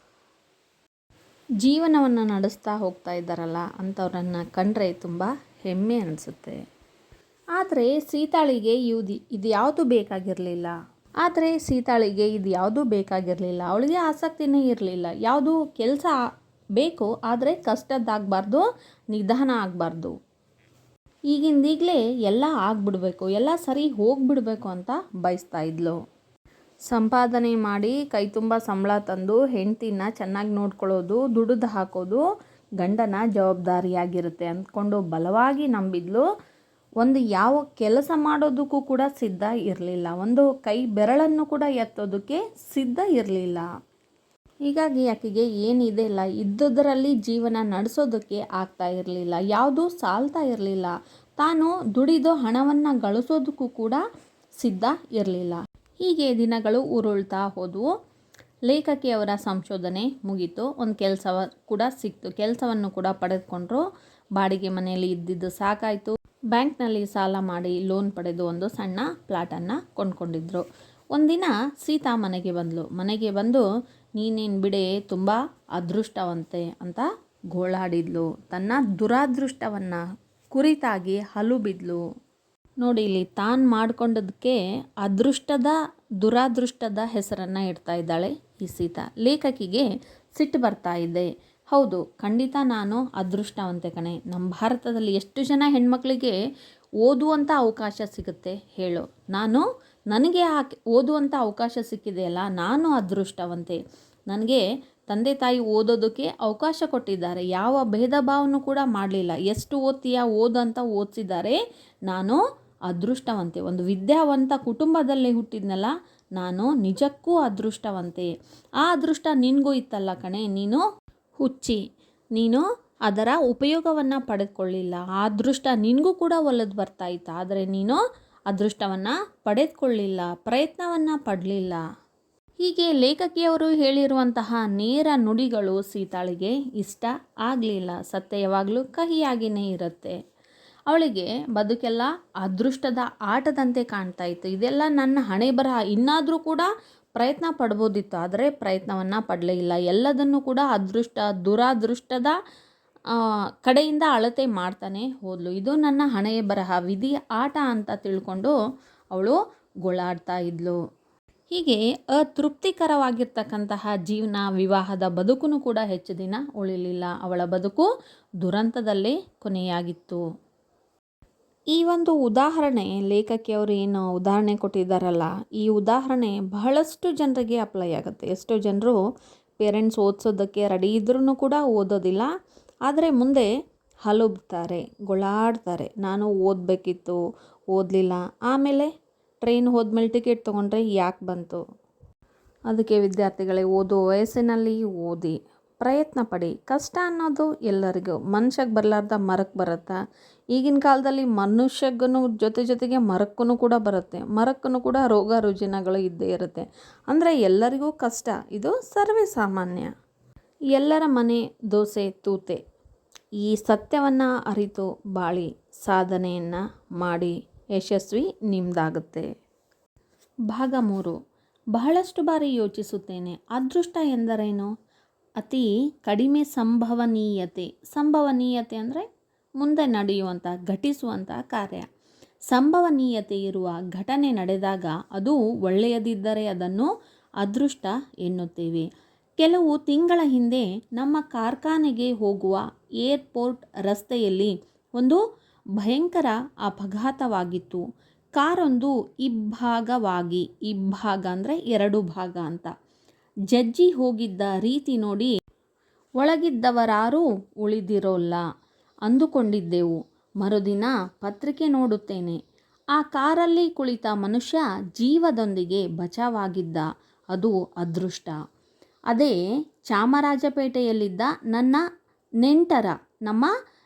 ಜೀವನವನ್ನು ನಡೆಸ್ತಾ ಹೋಗ್ತಾ ಇದ್ದಾರಲ್ಲ ಅಂಥವ್ರನ್ನ ಕಂಡ್ರೆ ತುಂಬ ಹೆಮ್ಮೆ ಅನಿಸುತ್ತೆ. ಆದರೆ ಸೀತಾಳಿಗೆ ಇದು ಯಾವುದು ಬೇಕಾಗಿರಲಿಲ್ಲ? ಆದರೆ ಸೀತಾಳಿಗೆ ಇದು ಯಾವುದೂ ಬೇಕಾಗಿರಲಿಲ್ಲ. ಅವಳಿಗೆ ಆಸಕ್ತಿನೇ ಇರಲಿಲ್ಲ. ಯಾವುದು ಕೆಲಸ ಬೇಕು ಆದರೆ ಕಷ್ಟದ್ದಾಗಬಾರ್ದು, ನಿಧಾನ ಆಗಬಾರ್ದು. ಈಗಿಂದೀಗಲೇ ಎಲ್ಲ ಆಗ್ಬಿಡ್ಬೇಕು, ಎಲ್ಲ ಸರಿ ಹೋಗ್ಬಿಡ್ಬೇಕು ಅಂತ ಬಯಸ್ತಾ ಇದ್ಲು. ಸಂಪಾದನೆ ಮಾಡಿ ಕೈ ತುಂಬ ಸಂಬಳ ತಂದು ಹೆಂಡ್ತಿನ ಚೆನ್ನಾಗಿ ನೋಡ್ಕೊಳ್ಳೋದು, ದುಡಿದು ಹಾಕೋದು ಗಂಡನ ಜವಾಬ್ದಾರಿಯಾಗಿರುತ್ತೆ ಅಂದ್ಕೊಂಡು ಬಲವಾಗಿ ನಂಬಿದ್ಲು. ಒಂದು ಯಾವ ಕೆಲಸ ಮಾಡೋದಕ್ಕೂ ಕೂಡ ಸಿದ್ಧ ಇರಲಿಲ್ಲ. ಒಂದು ಕೈ ಬೆರಳನ್ನು ಕೂಡ ಎತ್ತೋದಕ್ಕೆ ಸಿದ್ಧ ಇರಲಿಲ್ಲ. ಹೀಗಾಗಿ ಆಕೆಗೆ ಏನಿದೆ ಇಲ್ಲ. ಇದ್ದದರಲ್ಲಿ ಜೀವನ ನಡೆಸೋದಕ್ಕೆ ಆಗ್ತಾ ಇರಲಿಲ್ಲ. ಯಾವುದೂ ಸಾಲ್ತಾ ಇರಲಿಲ್ಲ. ತಾನು ದುಡಿದು ಹಣವನ್ನು ಗಳಿಸೋದಕ್ಕೂ ಕೂಡ ಸಿದ್ಧ ಇರಲಿಲ್ಲ. ಹೀಗೆ ದಿನಗಳು ಉರುಳ್ತಾ ಹೋದವು. ಲೇಖಕಿಯವರ ಸಂಶೋಧನೆ ಮುಗೀತು. ಒಂದು ಕೆಲಸ ಕೂಡ ಸಿಕ್ತು. ಕೆಲಸವನ್ನು ಕೂಡ ಪಡೆದುಕೊಂಡ್ರು. ಬಾಡಿಗೆ ಮನೆಯಲ್ಲಿ ಇದ್ದಿದ್ದು ಸಾಕಾಯಿತು. ಬ್ಯಾಂಕ್ನಲ್ಲಿ ಸಾಲ ಮಾಡಿ ಲೋನ್ ಪಡೆದು ಒಂದು ಸಣ್ಣ ಪ್ಲಾಟನ್ನು ಕೊಂಡ್ಕೊಂಡಿದ್ರು. ಒಂದಿನ ಸೀತಾ ಮನೆಗೆ ಬಂದಳು ಮನೆಗೆ ಬಂದು, ನೀನೇನು ಬಿಡೆ, ತುಂಬ ಅದೃಷ್ಟವಂತೆ ಅಂತ ಗೋಳಾಡಿದ್ಲು. ತನ್ನ ದುರಾದೃಷ್ಟವನ್ನು ಕುರಿತಾಗಿ ಹಲು ಬಿದ್ಲು ನೋಡಿ, ಇಲ್ಲಿ ತಾನು ಮಾಡಿಕೊಂಡದಕ್ಕೆ ಅದೃಷ್ಟದ, ದುರಾದೃಷ್ಟದ ಹೆಸರನ್ನು ಇಡ್ತಾ ಇದ್ದಾಳೆ ಈ ಸೀತಾ. ಲೇಖಕಿಗೆ ಸಿಟ್ಟು ಬರ್ತಾ ಇದೆ. ಹೌದು, ಖಂಡಿತ ನಾನು ಅದೃಷ್ಟವಂತೆ ಕಣೆ. ನಮ್ಮ ಭಾರತದಲ್ಲಿ ಎಷ್ಟು ಜನ ಹೆಣ್ಮಕ್ಳಿಗೆ ಓದುವಂಥ ಅವಕಾಶ ಸಿಗುತ್ತೆ ಹೇಳು. ನಾನು, ನನಗೆ ಆ ಓದುವಂಥ ಅವಕಾಶ ಸಿಕ್ಕಿದೆಯಲ್ಲ, ನಾನು ಅದೃಷ್ಟವಂತೆ. ನನಗೆ ತಂದೆ ತಾಯಿ ಓದೋದಕ್ಕೆ ಅವಕಾಶ ಕೊಟ್ಟಿದ್ದಾರೆ. ಯಾವ ಭೇದ ಭಾವನೂ ಕೂಡ ಮಾಡಲಿಲ್ಲ. ಎಷ್ಟು ಓದ್ತೀಯ, ಓದು ಅಂತ ಓದಿಸಿದ್ದಾರೆ. ನಾನು ಅದೃಷ್ಟವಂತೆ. ಒಂದು ವಿದ್ಯಾವಂತ ಕುಟುಂಬದಲ್ಲಿ ಹುಟ್ಟಿದ್ನಲ್ಲ, ನಾನು ನಿಜಕ್ಕೂ ಅದೃಷ್ಟವಂತೆ. ಆ ಅದೃಷ್ಟ ನಿನಗೂ ಇತ್ತಲ್ಲ ಕಣೆ, ನೀನು? ಹುಚ್ಚಿ. ನೀನು ಅದರ ಉಪಯೋಗವನ್ನು ಪಡೆದುಕೊಳ್ಳಿಲ್ಲ. ಆ ಅದೃಷ್ಟ ನಿನಗೂ ಕೂಡ ಒಲಿದು ಬರ್ತಾ ಇತ್ತು ಆದರೆ ನೀನು ಅದೃಷ್ಟವನ್ನು ಪಡೆದುಕೊಳ್ಳಿಲ್ಲ. ಪ್ರಯತ್ನವನ್ನು ಪಡಲಿಲ್ಲ. ಹೀಗೆ ಲೇಖಕಿಯವರು ಹೇಳಿರುವಂತಹ ನೇರ ನುಡಿಗಳು ಸೀತಾಳಿಗೆ ಇಷ್ಟ ಆಗಲಿಲ್ಲ. ಸತ್ಯ ಯಾವಾಗಲೂ ಕಹಿಯಾಗಿಯೇ ಇರುತ್ತೆ. ಅವಳಿಗೆ ಬದುಕೆಲ್ಲ ಅದೃಷ್ಟದ ಆಟದಂತೆ ಕಾಣ್ತಾ ಇತ್ತು. ಇದೆಲ್ಲ ನನ್ನ ಹಣೆ ಬರಹ ಇನ್ನಾದರೂ ಕೂಡ ಪ್ರಯತ್ನ ಪಡ್ಬೋದಿತ್ತು, ಆದರೆ ಪ್ರಯತ್ನವನ್ನು ಪಡಲೇ ಇಲ್ಲ. ಎಲ್ಲದನ್ನು ಕೂಡ ಅದೃಷ್ಟ, ದುರಾದೃಷ್ಟದ ಕಡೆಯಿಂದ ಅಳತೆ ಮಾಡ್ತಾನೆ ಹೋದಳು ಇದು ನನ್ನ ಹಣೆಯ ಬರಹ. ವಿಧಿ ಆಟ ಅಂತ ತಿಳ್ಕೊಂಡು ಅವಳು ಗೋಳಾಡ್ತಾ ಇದ್ಲು. ಹೀಗೆ ಅತೃಪ್ತಿಕರವಾಗಿರ್ತಕ್ಕಂತಹ ಜೀವನ, ವಿವಾಹದ ಬದುಕು ಕೂಡ ಹೆಚ್ಚು ದಿನ ಉಳಿಲಿಲ್ಲ. ಅವಳ ಬದುಕು ದುರಂತದಲ್ಲೇ ಕೊನೆಯಾಗಿತ್ತು. ಈ ಒಂದು ಉದಾಹರಣೆ ಲೇಖಕಿ ಅವರು ಏನು ಉದಾಹರಣೆ ಕೊಟ್ಟಿದ್ದಾರಲ್ಲ, ಈ ಉದಾಹರಣೆ ಬಹಳಷ್ಟು ಜನರಿಗೆ ಅಪ್ಲೈ ಆಗುತ್ತೆ. ಎಷ್ಟೋ ಜನರು ಪೇರೆಂಟ್ಸ್ ಓದಿಸೋದಕ್ಕೆ ರೆಡಿ ಇದ್ರೂ ಕೂಡ ಓದೋದಿಲ್ಲ, ಆದರೆ ಮುಂದೆ ಹಲುಬ್ತಾರೆ, ಗೊಳಾಡ್ತಾರೆ. ನಾನು ಓದಬೇಕಿತ್ತು, ಓದಲಿಲ್ಲ, ಆಮೇಲೆ ಟ್ರೈನ್ ಹೋದ್ಮೇಲೆ ಟಿಕೆಟ್ ತೊಗೊಂಡ್ರೆ ಯಾಕೆ ಬಂತು? ಅದಕ್ಕೆ ವಿದ್ಯಾರ್ಥಿಗಳೇ ಓದೋ ವಯಸ್ಸಿನಲ್ಲಿ ಓದಿ. ಪ್ರಯತ್ನ ಪಡಿ ಕಷ್ಟ ಅನ್ನೋದು ಎಲ್ಲರಿಗೂ. ಮನುಷ್ಯಗೆ ಬರಲಾರ್ದ ಮರಕ್ಕೆ ಬರುತ್ತಾ? ಈಗಿನ ಕಾಲದಲ್ಲಿ ಮನುಷ್ಯಗೂ ಜೊತೆ ಜೊತೆಗೆ ಮರಕ್ಕೂ ಕೂಡ ಬರುತ್ತೆ. ಮರಕ್ಕೂ ಕೂಡ ರೋಗ ರುಜಿನಗಳು ಇದ್ದೇ ಇರುತ್ತೆ. ಅಂದರೆ ಎಲ್ಲರಿಗೂ ಕಷ್ಟ. ಇದು ಸರ್ವೇ ಸಾಮಾನ್ಯ. ಎಲ್ಲರ ಮನೆ ದೋಸೆ, ತೂತೆ. ಈ ಸತ್ಯವನ್ನು ಅರಿತು ಬಾಳಿ, ಸಾಧನೆಯನ್ನು ಮಾಡಿ ಯಶಸ್ವಿ ನಿಮ್ಮದಾಗುತ್ತೆ ಭಾಗ ಮೂರು. ಬಹಳಷ್ಟು ಬಾರಿ ಯೋಚಿಸುತ್ತೇನೆ. ಅದೃಷ್ಟ ಎಂದರೇನು? ಅತಿ ಕಡಿಮೆ ಸಂಭವನೀಯತೆ ಸಂಭವನೀಯತೆ ಅಂದರೆ ಮುಂದೆ ನಡೆಯುವಂಥ ಘಟಿಸುವಂಥ ಕಾರ್ಯ. ಸಂಭವನೀಯತೆ ಇರುವ ಘಟನೆ ನಡೆದಾಗ ಅದು ಒಳ್ಳೆಯದಿದ್ದರೆ ಅದನ್ನು ಅದೃಷ್ಟ ಎನ್ನುತ್ತೇವೆ. ಕೆಲವು ತಿಂಗಳ ಹಿಂದೆ ನಮ್ಮ ಕಾರ್ಖಾನೆಗೆ ಹೋಗುವ ಏರ್ಪೋರ್ಟ್ ರಸ್ತೆಯಲ್ಲಿ ಒಂದು ಭಯಂಕರ ಅಪಘಾತವಾಗಿತ್ತು. ಕಾರೊಂದು ಇಬ್ಬಾಗವಾಗಿ ಇಬ್ಬಾಗ ಅಂದರೆ ಎರಡು ಭಾಗ ಅಂತ. ಜಜ್ಜಿ ಹೋಗಿದ್ದ ರೀತಿ ನೋಡಿ ಒಳಗಿದ್ದವರಾರೂ ಉಳಿದಿರೋಲ್ಲ. ಅಂದುಕೊಂಡಿದ್ದೆವು. ಮರುದಿನ ಪತ್ರಿಕೆ ನೋಡುತ್ತೇನೆ. ಆ ಕಾರಲ್ಲಿ ಕುಳಿತ ಮನುಷ್ಯ ಜೀವದೊಂದಿಗೆ ಬಚಾವಾಗಿದ್ದ. ಅದು ಅದೃಷ್ಟ. ಅದೇ ಚಾಮರಾಜಪೇಟೆಯಲ್ಲಿದ್ದ ನನ್ನ ನೆಂಟರ, ನಮ್ಮ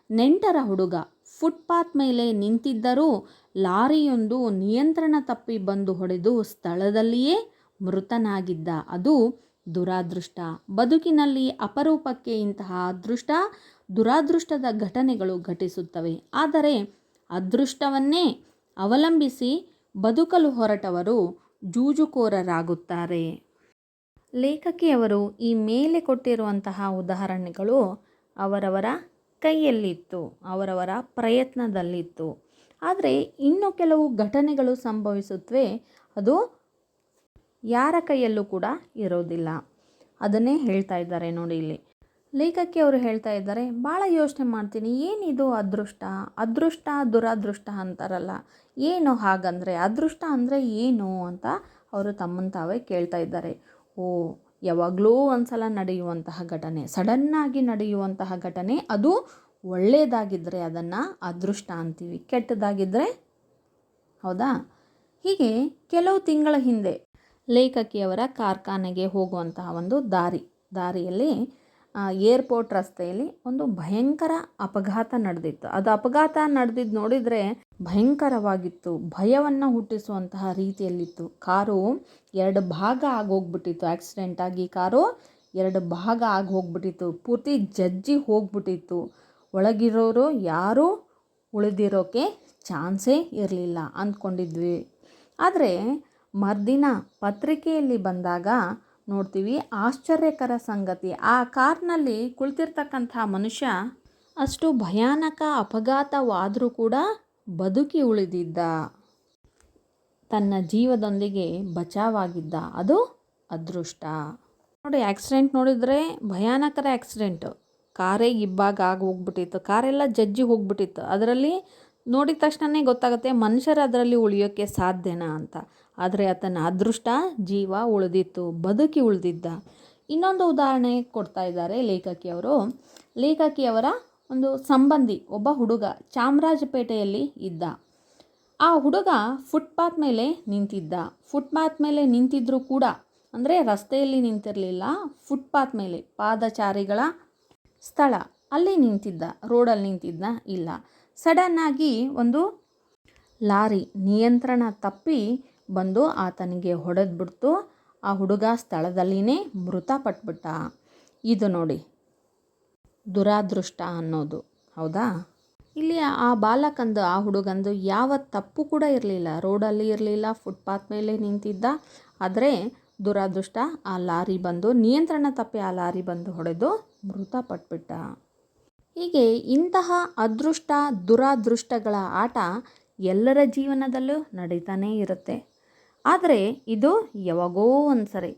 ನೆಂಟರ ಹುಡುಗ. ಫುಟ್ಪಾತ್ ಮೇಲೆ ನಿಂತಿದ್ದರೂ ಲಾರಿಯೊಂದು ನಿಯಂತ್ರಣ ತಪ್ಪಿ ಬಂದು ಹೊಡೆದು ಸ್ಥಳದಲ್ಲಿಯೇ ಮೃತನಾಗಿದ್ದ. ಅದು ದುರಾದೃಷ್ಟ. ಬದುಕಿನಲ್ಲಿ ಅಪರೂಪಕ್ಕೆ ಇಂತಹ ಅದೃಷ್ಟ ದುರಾದೃಷ್ಟದ ಘಟನೆಗಳು ಘಟಿಸುತ್ತವೆ. ಆದರೆ ಅದೃಷ್ಟವನ್ನೇ ಅವಲಂಬಿಸಿ ಬದುಕಲು ಹೊರಟವರು ಜೂಜುಕೋರರಾಗುತ್ತಾರೆ. ಲೇಖಕಿಯವರು ಈ ಮೇಲೆ ಕೊಟ್ಟಿರುವಂತಹ ಉದಾಹರಣೆಗಳು ಅವರವರ ಕೈಯಲ್ಲಿತ್ತು, ಅವರವರ ಪ್ರಯತ್ನದಲ್ಲಿತ್ತು. ಆದರೆ ಇನ್ನು ಕೆಲವು ಘಟನೆಗಳು ಸಂಭವಿಸುತ್ತವೆ. ಅದು ಯಾರ ಕೈಯಲ್ಲೂ ಕೂಡ ಇರೋದಿಲ್ಲ. ಅದನ್ನೇ ಹೇಳ್ತಾ ಇದ್ದಾರೆ ನೋಡಿ ಇಲ್ಲಿ. ಲೇಖಕಿ ಅವರು ಹೇಳ್ತಾ ಇದ್ದಾರೆ ಭಾಳ ಯೋಚನೆ ಮಾಡ್ತೀನಿ. ಏನಿದು ಅದೃಷ್ಟ? ಅದೃಷ್ಟ ದುರಾದೃಷ್ಟ ಅಂತಾರಲ್ಲ. ಏನು ಹಾಗಂದರೆ, ಅದೃಷ್ಟ ಅಂದರೆ ಏನು ಅಂತ ಅವರು ತಮ್ಮನ್ನು ತಾವೇ ಕೇಳ್ತಾ ಇದ್ದಾರೆ. ಓ, ಯಾವಾಗಲೂ ಒಂದ್ಸಲ ನಡೆಯುವಂತಹ ಘಟನೆ, ಸಡನ್ನಾಗಿ ನಡೆಯುವಂತಹ ಘಟನೆ, ಅದು ಒಳ್ಳೆಯದಾಗಿದ್ದರೆ ಅದನ್ನು ಅದೃಷ್ಟ ಅಂತೀವಿ. ಕೆಟ್ಟದಾಗಿದ್ದರೆ ಹೌದಾ? ಹೀಗೆ ಕೆಲವು ತಿಂಗಳ ಹಿಂದೆ ಲೇಖಕಿಯವರ ಕಾರ್ಖಾನೆಗೆ ಹೋಗುವಂತಹ ಒಂದು ದಾರಿ. ದಾರಿಯಲ್ಲಿ ಏರ್ಪೋರ್ಟ್ ರಸ್ತೆಯಲ್ಲಿ ಒಂದು ಭಯಂಕರ ಅಪಘಾತ ನಡೆದಿತ್ತು. ಅದು ಅಪಘಾತ ನಡೆದಿದ್ದು ನೋಡಿದರೆ ಭಯಂಕರವಾಗಿತ್ತು. ಭಯವನ್ನು ಹುಟ್ಟಿಸುವಂತಹ ರೀತಿಯಲ್ಲಿತ್ತು. ಕಾರು ಎರಡು ಭಾಗ ಆಗೋಗ್ಬಿಟ್ಟಿತ್ತು. ಆಕ್ಸಿಡೆಂಟ್ ಆಗಿ ಕಾರು ಎರಡು ಭಾಗ ಆಗಿ ಹೋಗ್ಬಿಟ್ಟಿತ್ತು ಪೂರ್ತಿ ಜಜ್ಜಿ ಹೋಗ್ಬಿಟ್ಟಿತ್ತು. ಒಳಗಿರೋರು ಯಾರೂ ಉಳಿದಿರೋಕೆ ಚಾನ್ಸೇ ಇರಲಿಲ್ಲ ಅಂದ್ಕೊಂಡಿದ್ವಿ. ಆದರೆ ಮರುದಿನ ಪತ್ರಿಕೆಯಲ್ಲಿ ಬಂದಾಗ ನೋಡ್ತೀವಿ, ಆಶ್ಚರ್ಯಕರ ಸಂಗತಿ. ಆ ಕಾರ್ನಲ್ಲಿ ಕುಳಿತಿರ್ತಕ್ಕಂಥ ಮನುಷ್ಯ ಅಷ್ಟು ಭಯಾನಕ, ಅಪಘಾತವಾದರೂ ಕೂಡ ಬದುಕಿ ಉಳಿದಿದ್ದ. ತನ್ನ ಜೀವದೊಂದಿಗೆ ಬಚಾವಾಗಿದ್ದ. ಅದು ಅದೃಷ್ಟ. ನೋಡಿ, ಆಕ್ಸಿಡೆಂಟ್ ನೋಡಿದರೆ ಭಯಾನಕರ ಆ್ಯಕ್ಸಿಡೆಂಟು ಕಾರೇ ಇಬ್ಬಾಗ ಆಗಿ ಹೋಗ್ಬಿಟ್ಟಿತ್ತು. ಕಾರೆಲ್ಲ ಜಜ್ಜಿ ಹೋಗ್ಬಿಟ್ಟಿತ್ತು. ಅದರಲ್ಲಿ ನೋಡಿದ ತಕ್ಷಣವೇ ಗೊತ್ತಾಗುತ್ತೆ ಮನುಷ್ಯರು ಅದರಲ್ಲಿ ಉಳಿಯೋಕ್ಕೆ ಸಾಧ್ಯನಾ ಅಂತ. ಆದರೆ ಆತನ ಅದೃಷ್ಟ ಜೀವ ಉಳಿದಿತ್ತು, ಬದುಕಿ ಉಳಿದಿದ್ದ. ಇನ್ನೊಂದು ಉದಾಹರಣೆ ಕೊಡ್ತಾ ಇದ್ದಾರೆ ಲೇಖಕಿಯವರು ಲೇಖಕಿಯವರ ಒಂದು ಸಂಬಂಧಿ, ಒಬ್ಬ ಹುಡುಗ ಚಾಮರಾಜಪೇಟೆಯಲ್ಲಿ ಇದ್ದ. ಆ ಹುಡುಗ ಫುಟ್ಪಾತ್ ಮೇಲೆ ನಿಂತಿದ್ದ. ಫುಟ್ಪಾತ್ ಮೇಲೆ ನಿಂತಿದ್ದರೂ ಕೂಡ, ಅಂದರೆ ರಸ್ತೆಯಲ್ಲಿ ನಿಂತಿರಲಿಲ್ಲ ಫುಟ್ಪಾತ್ ಮೇಲೆ ಪಾದಚಾರಿಗಳ ಸ್ಥಳ ಅಲ್ಲಿ ನಿಂತಿದ್ದ ರೋಡಲ್ಲಿ ನಿಂತಿದ್ದ ಇಲ್ಲ. ಸಡನ್ನಾಗಿ ಒಂದು ಲಾರಿ ನಿಯಂತ್ರಣ ತಪ್ಪಿ ಬಂದು ಆತನಿಗೆ ಹೊಡೆದ್ಬಿಡ್ತು. ಆ ಹುಡುಗ ಸ್ಥಳದಲ್ಲಿನೇ ಮೃತಪಟ್ಬಿಟ್ಟ. ಇದು ನೋಡಿ. ದುರಾದೃಷ್ಟ ಅನ್ನೋದು. ಹೌದಾ? ಇಲ್ಲಿ ಆ ಬಾಲಕಂದು, ಆ ಹುಡುಗಂದು ಯಾವ ತಪ್ಪು ಕೂಡ ಇರಲಿಲ್ಲ. ರೋಡಲ್ಲಿ ಇರಲಿಲ್ಲ, ಫುಟ್ಪಾತ್ ಮೇಲೆ ನಿಂತಿದ್ದ. ಆದರೆ ದುರಾದೃಷ್ಟ, ಆ ಲಾರಿ ಬಂದು, ನಿಯಂತ್ರಣ ತಪ್ಪಿ ಆ ಲಾರಿ ಬಂದು ಹೊಡೆದು ಮೃತಪಟ್ಬಿಟ್ಟ. ಹೀಗೆ ಇಂತಹ ಅದೃಷ್ಟ, ದುರಾದೃಷ್ಟಗಳ ಆಟ ಎಲ್ಲರ ಜೀವನದಲ್ಲೂ ನಡೀತಾನೇ ಇರುತ್ತೆ. ಆದರೆ ಇದು ಯಾವಾಗೋ ಒಂದು ಸರಿ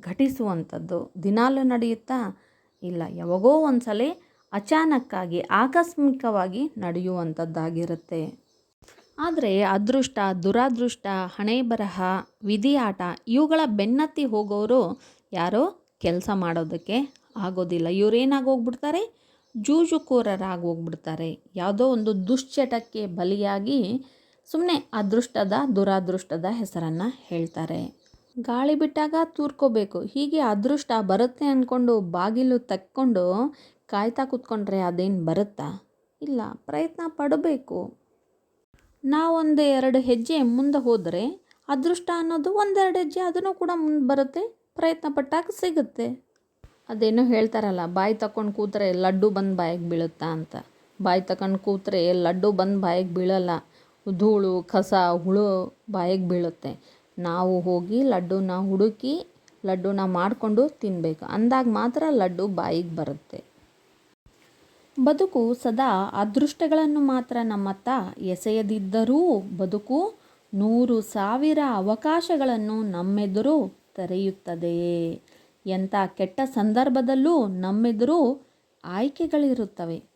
ಘಟಿಸುವಂಥದ್ದು. ದಿನಾಲೂ ನಡೆಯುತ್ತಾ? ಇಲ್ಲ, ಯಾವಾಗೋ ಒಂದು ಸಲ ಅಚಾನಕ್ಕಾಗಿ, ಆಕಸ್ಮಿಕವಾಗಿ ನಡೆಯುವಂಥದ್ದಾಗಿರುತ್ತೆ. ಆದರೆ ಅದೃಷ್ಟ, ದುರಾದೃಷ್ಟ ಹಣೆ ಬರಹ ವಿಧಿ ಆಟ ಇವುಗಳ ಬೆನ್ನತ್ತಿ ಹೋಗೋರು ಯಾರೋ ಕೆಲಸ ಮಾಡೋದಕ್ಕೆ ಆಗೋದಿಲ್ಲ. ಇವರೇನಾಗಿ ಹೋಗ್ಬಿಡ್ತಾರೆ ಜೂಜುಕೋರರಾಗಿ ಹೋಗ್ಬಿಡ್ತಾರೆ ಯಾವುದೋ ಒಂದು ದುಶ್ಚಟಕ್ಕೆ ಬಲಿಯಾಗಿ ಸುಮ್ಮನೆ ಅದೃಷ್ಟದ ದುರಾದೃಷ್ಟದ ಹೆಸರನ್ನು ಹೇಳ್ತಾರೆ. ಗಾಳಿ ಬಿಟ್ಟಾಗ ತೂರ್ಕೋಬೇಕು. ಹೀಗೆ ಅದೃಷ್ಟ ಬರುತ್ತೆ ಅಂದ್ಕೊಂಡು ಬಾಗಿಲು ತಕ್ಕೊಂಡು ಕಾಯ್ತಾ ಕೂತ್ಕೊಂಡ್ರೆ ಅದೇನು ಬರುತ್ತಾ? ಇಲ್ಲ, ಪ್ರಯತ್ನ ಪಡಬೇಕು. ನಾವೊಂದು ಎರಡು ಹೆಜ್ಜೆ ಮುಂದೆ ಹೋದರೆ ಅದೃಷ್ಟ ಅನ್ನೋದು ಒಂದೆರಡು ಹೆಜ್ಜೆ ಅದನ್ನು ಕೂಡ ಮುಂದೆ ಬರುತ್ತೆ, ಪ್ರಯತ್ನ ಪಟ್ಟಾಗ ಸಿಗುತ್ತೆ. ಅದೇನೋ ಹೇಳ್ತಾರಲ್ಲ, ಬಾಯಿ ತಕೊಂಡು ಕೂತ್ರೆ ಲಡ್ಡು ಬಂದು ಬಾಯಿಗೆ ಬೀಳುತ್ತಾ ಅಂತ. ಬಾಯಿ ತಕೊಂಡು ಕೂತ್ರೆ ಲಡ್ಡು ಬಂದು ಬಾಯಿಗೆ ಬೀಳಲ್ಲ. ಧೂಳು, ಕಸ, ಹುಳು ಬಾಯಿಗೆ ಬೀಳುತ್ತೆ. ನಾವು ಹೋಗಿ ಲಡ್ಡುನ ಹುಡುಕಿ ಲಡ್ಡುನ ಮಾಡಿಕೊಂಡು ತಿನ್ನಬೇಕು ಅಂದಾಗ ಮಾತ್ರ ಲಡ್ಡು ಬಾಯಿಗೆ ಬರುತ್ತೆ. ಬದುಕು ಸದಾ ಅದೃಷ್ಟಗಳನ್ನು ಮಾತ್ರ ನಮ್ಮತ್ತ ಎಸೆಯದಿದ್ದರೂ ಬದುಕು ನೂರು ಸಾವಿರ ಅವಕಾಶಗಳನ್ನು ನಮ್ಮೆದುರು ತೆರೆಯುತ್ತದೆ. ಎಂಥ ಕೆಟ್ಟ ಸಂದರ್ಭದಲ್ಲೂ ನಮ್ಮೆದುರು ಆಯ್ಕೆಗಳಿರುತ್ತವೆ.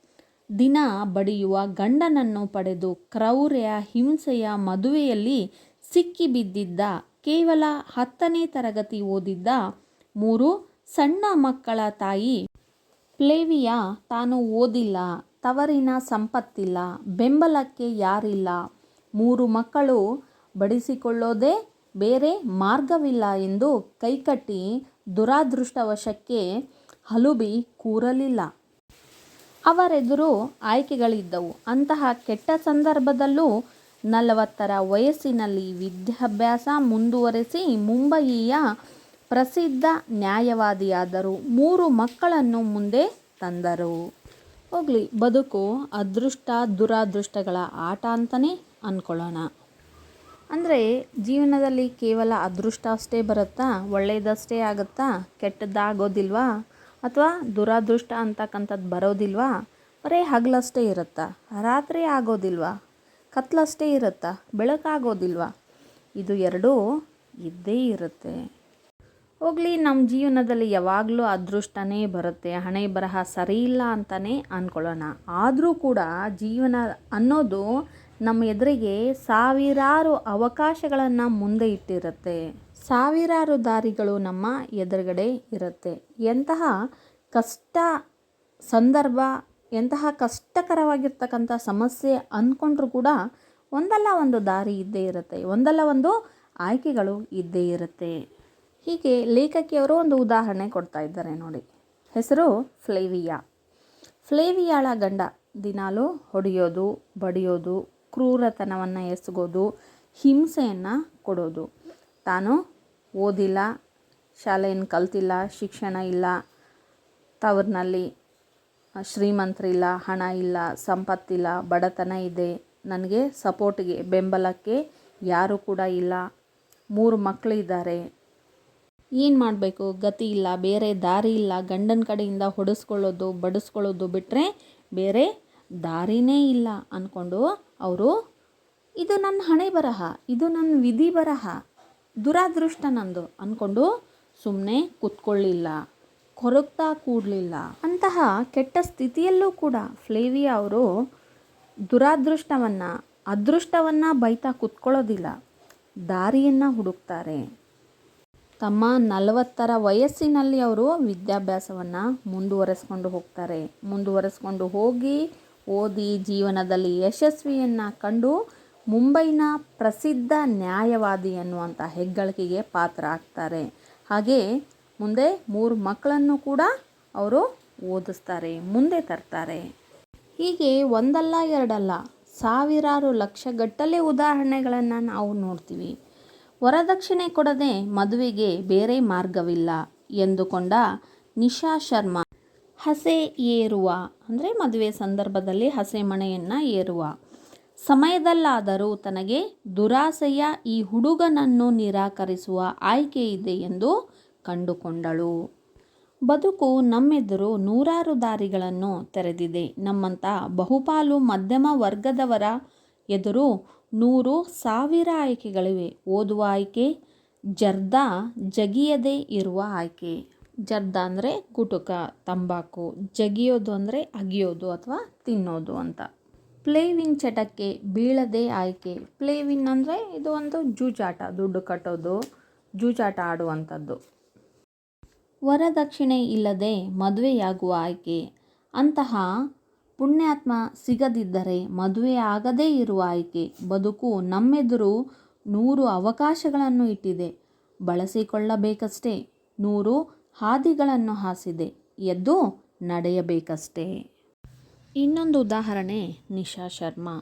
ದಿನ ಬಡಿಯುವ ಗಂಡನನ್ನು ಪಡೆದು ಕ್ರೌರ್ಯ, ಹಿಂಸೆಯ ಮದುವೆಯಲ್ಲಿ ಸಿಕ್ಕಿಬಿದ್ದಿದ್ದ ಕೇವಲ ಹತ್ತನೇ ತರಗತಿ ಓದಿದ್ದ ಮೂರು ಸಣ್ಣ ಮಕ್ಕಳ ತಾಯಿ ಪ್ಲೇವಿಯಾ ತಾನು ಓದಿಲ್ಲ, ತವರಿನ ಸಂಪತ್ತಿಲ್ಲ, ಬೆಂಬಲಕ್ಕೆ ಯಾರಿಲ್ಲ. ಮೂರು ಮಕ್ಕಳು ಬಡಿಸಿಕೊಳ್ಳೋದೇ ಬೇರೆ ಮಾರ್ಗವಿಲ್ಲ ಎಂದು ಕೈಕಟ್ಟಿ ದುರಾದೃಷ್ಟವಶಕ್ಕೆ ಹಲುಬಿ ಕೂರಲಿಲ್ಲ. ಅವರೆದುರು ಆಯ್ಕೆಗಳಿದ್ದವು. ಅಂತಹ ಕೆಟ್ಟ ಸಂದರ್ಭದಲ್ಲೂ ನಲವತ್ತರ ವಯಸ್ಸಿನಲ್ಲಿ ವಿದ್ಯಾಭ್ಯಾಸ ಮುಂದುವರೆಸಿ ಮುಂಬಯಿಯ ಪ್ರಸಿದ್ಧ ನ್ಯಾಯವಾದಿಯಾದರು. ಮೂರು ಮಕ್ಕಳನ್ನು ಮುಂದೆ ತಂದರು. ಹೋಗಲಿ, ಬದುಕು ಅದೃಷ್ಟ ದುರಾದೃಷ್ಟಗಳ ಆಟ ಅಂತಲೇ ಅಂದ್ಕೊಳ್ಳೋಣ ಅಂದರೆ ಜೀವನದಲ್ಲಿ ಕೇವಲ ಅದೃಷ್ಟ ಅಷ್ಟೇ ಬರುತ್ತಾ ಒಳ್ಳೆಯದಷ್ಟೇ ಆಗುತ್ತಾ, ಕೆಟ್ಟದ್ದಾಗೋದಿಲ್ವಾ? ಅಥವಾ ದುರಾದೃಷ್ಟ ಅಂತಕ್ಕಂಥದ್ದು ಬರೋದಿಲ್ವಾ? ಬರೀ ಹಗಲಷ್ಟೇ ಇರುತ್ತಾ? ರಾತ್ರಿ ಆಗೋದಿಲ್ವಾ? ಕತ್ಲಷ್ಟೇ ಇರುತ್ತಾ? ಬೆಳಕಾಗೋದಿಲ್ವಾ? ಇದು ಎರಡೂ ಇದ್ದೇ ಇರುತ್ತೆ. ಹೋಗಲಿ ನಮ್ಮ ಜೀವನದಲ್ಲಿ ಯಾವಾಗಲೂ ಅದೃಷ್ಟನೇ ಬರುತ್ತೆ. ಹಣೆ ಬರಹ ಸರಿ ಇಲ್ಲ ಅಂತಲೇ ಅಂದ್ಕೊಳ್ಳೋಣ ಆದರೂ ಕೂಡ ಜೀವನ ಅನ್ನೋದು ನಮ್ಮ ಎದುರಿಗೆ ಸಾವಿರಾರು ಅವಕಾಶಗಳನ್ನು ಮುಂದೆ ಇಟ್ಟಿರುತ್ತೆ. ಸಾವಿರಾರು ದಾರಿಗಳು ನಮ್ಮ ಎದುರುಗಡೆ ಇರುತ್ತೆ. ಎಂತಹ ಕಷ್ಟ ಸಂದರ್ಭ, ಎಂತಹ ಕಷ್ಟಕರವಾಗಿರ್ತಕ್ಕಂಥ ಸಮಸ್ಯೆ ಅಂದ್ಕೊಂಡ್ರೂ ಕೂಡ ಒಂದಲ್ಲ ಒಂದು ದಾರಿ ಇದ್ದೇ ಇರುತ್ತೆ. ಒಂದಲ್ಲ ಒಂದು ಆಯ್ಕೆಗಳು ಇದ್ದೇ ಇರುತ್ತೆ. ಹೀಗೆ ಲೇಖಕಿಯವರು ಒಂದು ಉದಾಹರಣೆ ಕೊಡ್ತಾ ಇದ್ದಾರೆ ನೋಡಿ. ಹೆಸರು ಫ್ಲೇವಿಯಾ. ಫ್ಲೇವಿಯಾಳ ಗಂಡ ದಿನಾಲು ಹೊಡೆಯೋದು, ಬಡಿಯೋದು, ಕ್ರೂರತನವನ್ನು ಎಸಗೋದು, ಹಿಂಸೆಯನ್ನು ಕೊಡೋದು. ತಾನು ಓದಿಲ್ಲ, ಶಾಲೆಯನ್ನು ಕಲ್ತಿಲ್ಲ, ಶಿಕ್ಷಣ ಇಲ್ಲ, ತವರಿನಲ್ಲಿ ಶ್ರೀಮಂತರಿಲ್ಲ, ಹಣ ಇಲ್ಲ, ಸಂಪತ್ತಿಲ್ಲ, ಬಡತನ ಇದೆ. ನನಗೆ ಸಪೋರ್ಟಿಗೆ, ಬೆಂಬಲಕ್ಕೆ ಯಾರೂ ಕೂಡ ಇಲ್ಲ. ಮೂರು ಮಕ್ಕಳಿದ್ದಾರೆ. ಏನು ಮಾಡಬೇಕು? ಗತಿ ಇಲ್ಲ, ಬೇರೆ ದಾರಿ ಇಲ್ಲ. ಗಂಡನ ಕಡೆಯಿಂದ ಹೊಡೆಸ್ಕೊಳ್ಳೋದು, ಬಡಿಸ್ಕೊಳ್ಳೋದು ಬಿಟ್ಟರೆ ಬೇರೆ ದಾರಿನೇ ಇಲ್ಲ ಅಂದ್ಕೊಂಡು ಅವರು, ಇದು ನನ್ನ ಹಣೆ ಬರಹ ಇದು ನನ್ನ ವಿಧಿ ಬರಹ ದುರಾದೃಷ್ಟ ನಂದು. ಅಂದ್ಕೊಂಡು ಸುಮ್ಮನೆ ಕೂತ್ಕೊಳ್ಳಿಲ್ಲ. ಕೊರಗ್ತಾ ಕೂಡಲಿಲ್ಲ. ಅಂತಹ ಕೆಟ್ಟ ಸ್ಥಿತಿಯಲ್ಲೂ ಕೂಡ ಫ್ಲೇವಿಯಾ ಅವರು ದುರಾದೃಷ್ಟವನ್ನು, ಅದೃಷ್ಟವನ್ನು ಬೈತಾ ಕೂತ್ಕೊಳ್ಳೋದಿಲ್ಲ. ದಾರಿಯನ್ನು ಹುಡುಕ್ತಾರೆ. ತಮ್ಮ ನಲವತ್ತರ ವಯಸ್ಸಿನಲ್ಲಿ ಅವರು ವಿದ್ಯಾಭ್ಯಾಸವನ್ನು ಮುಂದುವರೆಸ್ಕೊಂಡು ಹೋಗ್ತಾರೆ. ಮುಂದುವರೆಸ್ಕೊಂಡು ಹೋಗಿ ಓದಿ ಜೀವನದಲ್ಲಿ ಯಶಸ್ವಿಯನ್ನು ಕಂಡು ಮುಂಬೈನ ಪ್ರಸಿದ್ಧ ನ್ಯಾಯವಾದಿ ಅನ್ನುವಂಥ ಹೆಗ್ಗಳಿಕೆಗೆ ಪಾತ್ರ ಆಗ್ತಾರೆ ಹಾಗೆ ಮುಂದೆ ಮೂರು ಮಕ್ಕಳನ್ನು ಕೂಡ ಅವರು ಓದಿಸ್ತಾರೆ, ಮುಂದೆ ತರ್ತಾರೆ. ಹೀಗೆ ಒಂದಲ್ಲ ಎರಡಲ್ಲ ಸಾವಿರಾರು ಲಕ್ಷಗಟ್ಟಲೆ ಉದಾಹರಣೆಗಳನ್ನು ನಾವು ನೋಡ್ತೀವಿ. ವರದಕ್ಷಿಣೆ ಕೊಡದೆ ಮದುವೆಗೆ ಬೇರೆ ಮಾರ್ಗವಿಲ್ಲ ಎಂದುಕೊಂಡ ನಿಶಾ ಶರ್ಮಾ. ಹಸೆ ಏರುವ, ಅಂದರೆ ಮದುವೆ ಸಂದರ್ಭದಲ್ಲಿ ಹಸೆ ಮಣೆಯನ್ನು ಏರುವ ಸಮಯದಲ್ಲಾದರೂ ತನಗೆ ದುರಾಸೆಯ ಈ ಹುಡುಗನನ್ನು ನಿರಾಕರಿಸುವ ಆಯ್ಕೆ ಇದೆ ಎಂದು ಕಂಡುಕೊಂಡಳು. ಬದುಕು ನಮ್ಮೆದುರು ನೂರಾರು ದಾರಿಗಳನ್ನು ತೆರೆದಿದೆ. ನಮ್ಮಂಥ ಬಹುಪಾಲು ಮಧ್ಯಮ ವರ್ಗದವರ ಎದುರು ನೂರು ಸಾವಿರ ಆಯ್ಕೆಗಳಿವೆ. ಓದುವ ಆಯ್ಕೆ, ಜರ್ದ ಜಗಿಯದೇ ಇರುವ ಆಯ್ಕೆ. ಜರ್ದ ಅಂದರೆ ಗುಟುಕ ತಂಬಾಕು. ಜಗಿಯೋದು ಅಂದರೆ ಅಗಿಯೋದು ಅಥವಾ ತಿನ್ನೋದು ಅಂತ. ಪ್ಲೇವಿನ್ ಚಟಕ್ಕೆ ಬೀಳದೆ ಆಯ್ಕೆ. ಪ್ಲೇವಿನ್ ಅಂದರೆ ಇದು ಒಂದು ಜೂಜಾಟ, ದುಡ್ಡು ಕಟ್ಟೋದು, ಜೂಜಾಟ ಆಡುವಂಥದ್ದು. ವರದಕ್ಷಿಣೆ ಇಲ್ಲದೆ ಮದುವೆಯಾಗುವ ಆಯ್ಕೆ. ಅಂತಹ ಪುಣ್ಯಾತ್ಮ ಸಿಗದಿದ್ದರೆ ಮದುವೆ ಆಗದೇ ಇರುವ ಆಯ್ಕೆ. ಬದುಕು ನಮ್ಮೆದುರು ನೂರು ಅವಕಾಶಗಳನ್ನು ಇಟ್ಟಿದೆ. ಬಳಸಿಕೊಳ್ಳಬೇಕಷ್ಟೇ, ನೂರು ಹಾದಿಗಳನ್ನು ಹಾಸಿದೆ. ಎದ್ದು ನಡೆಯಬೇಕಷ್ಟೇ. ಇನ್ನೊಂದು ಉದಾಹರಣೆ ನಿಶಾ ಶರ್ಮಾ.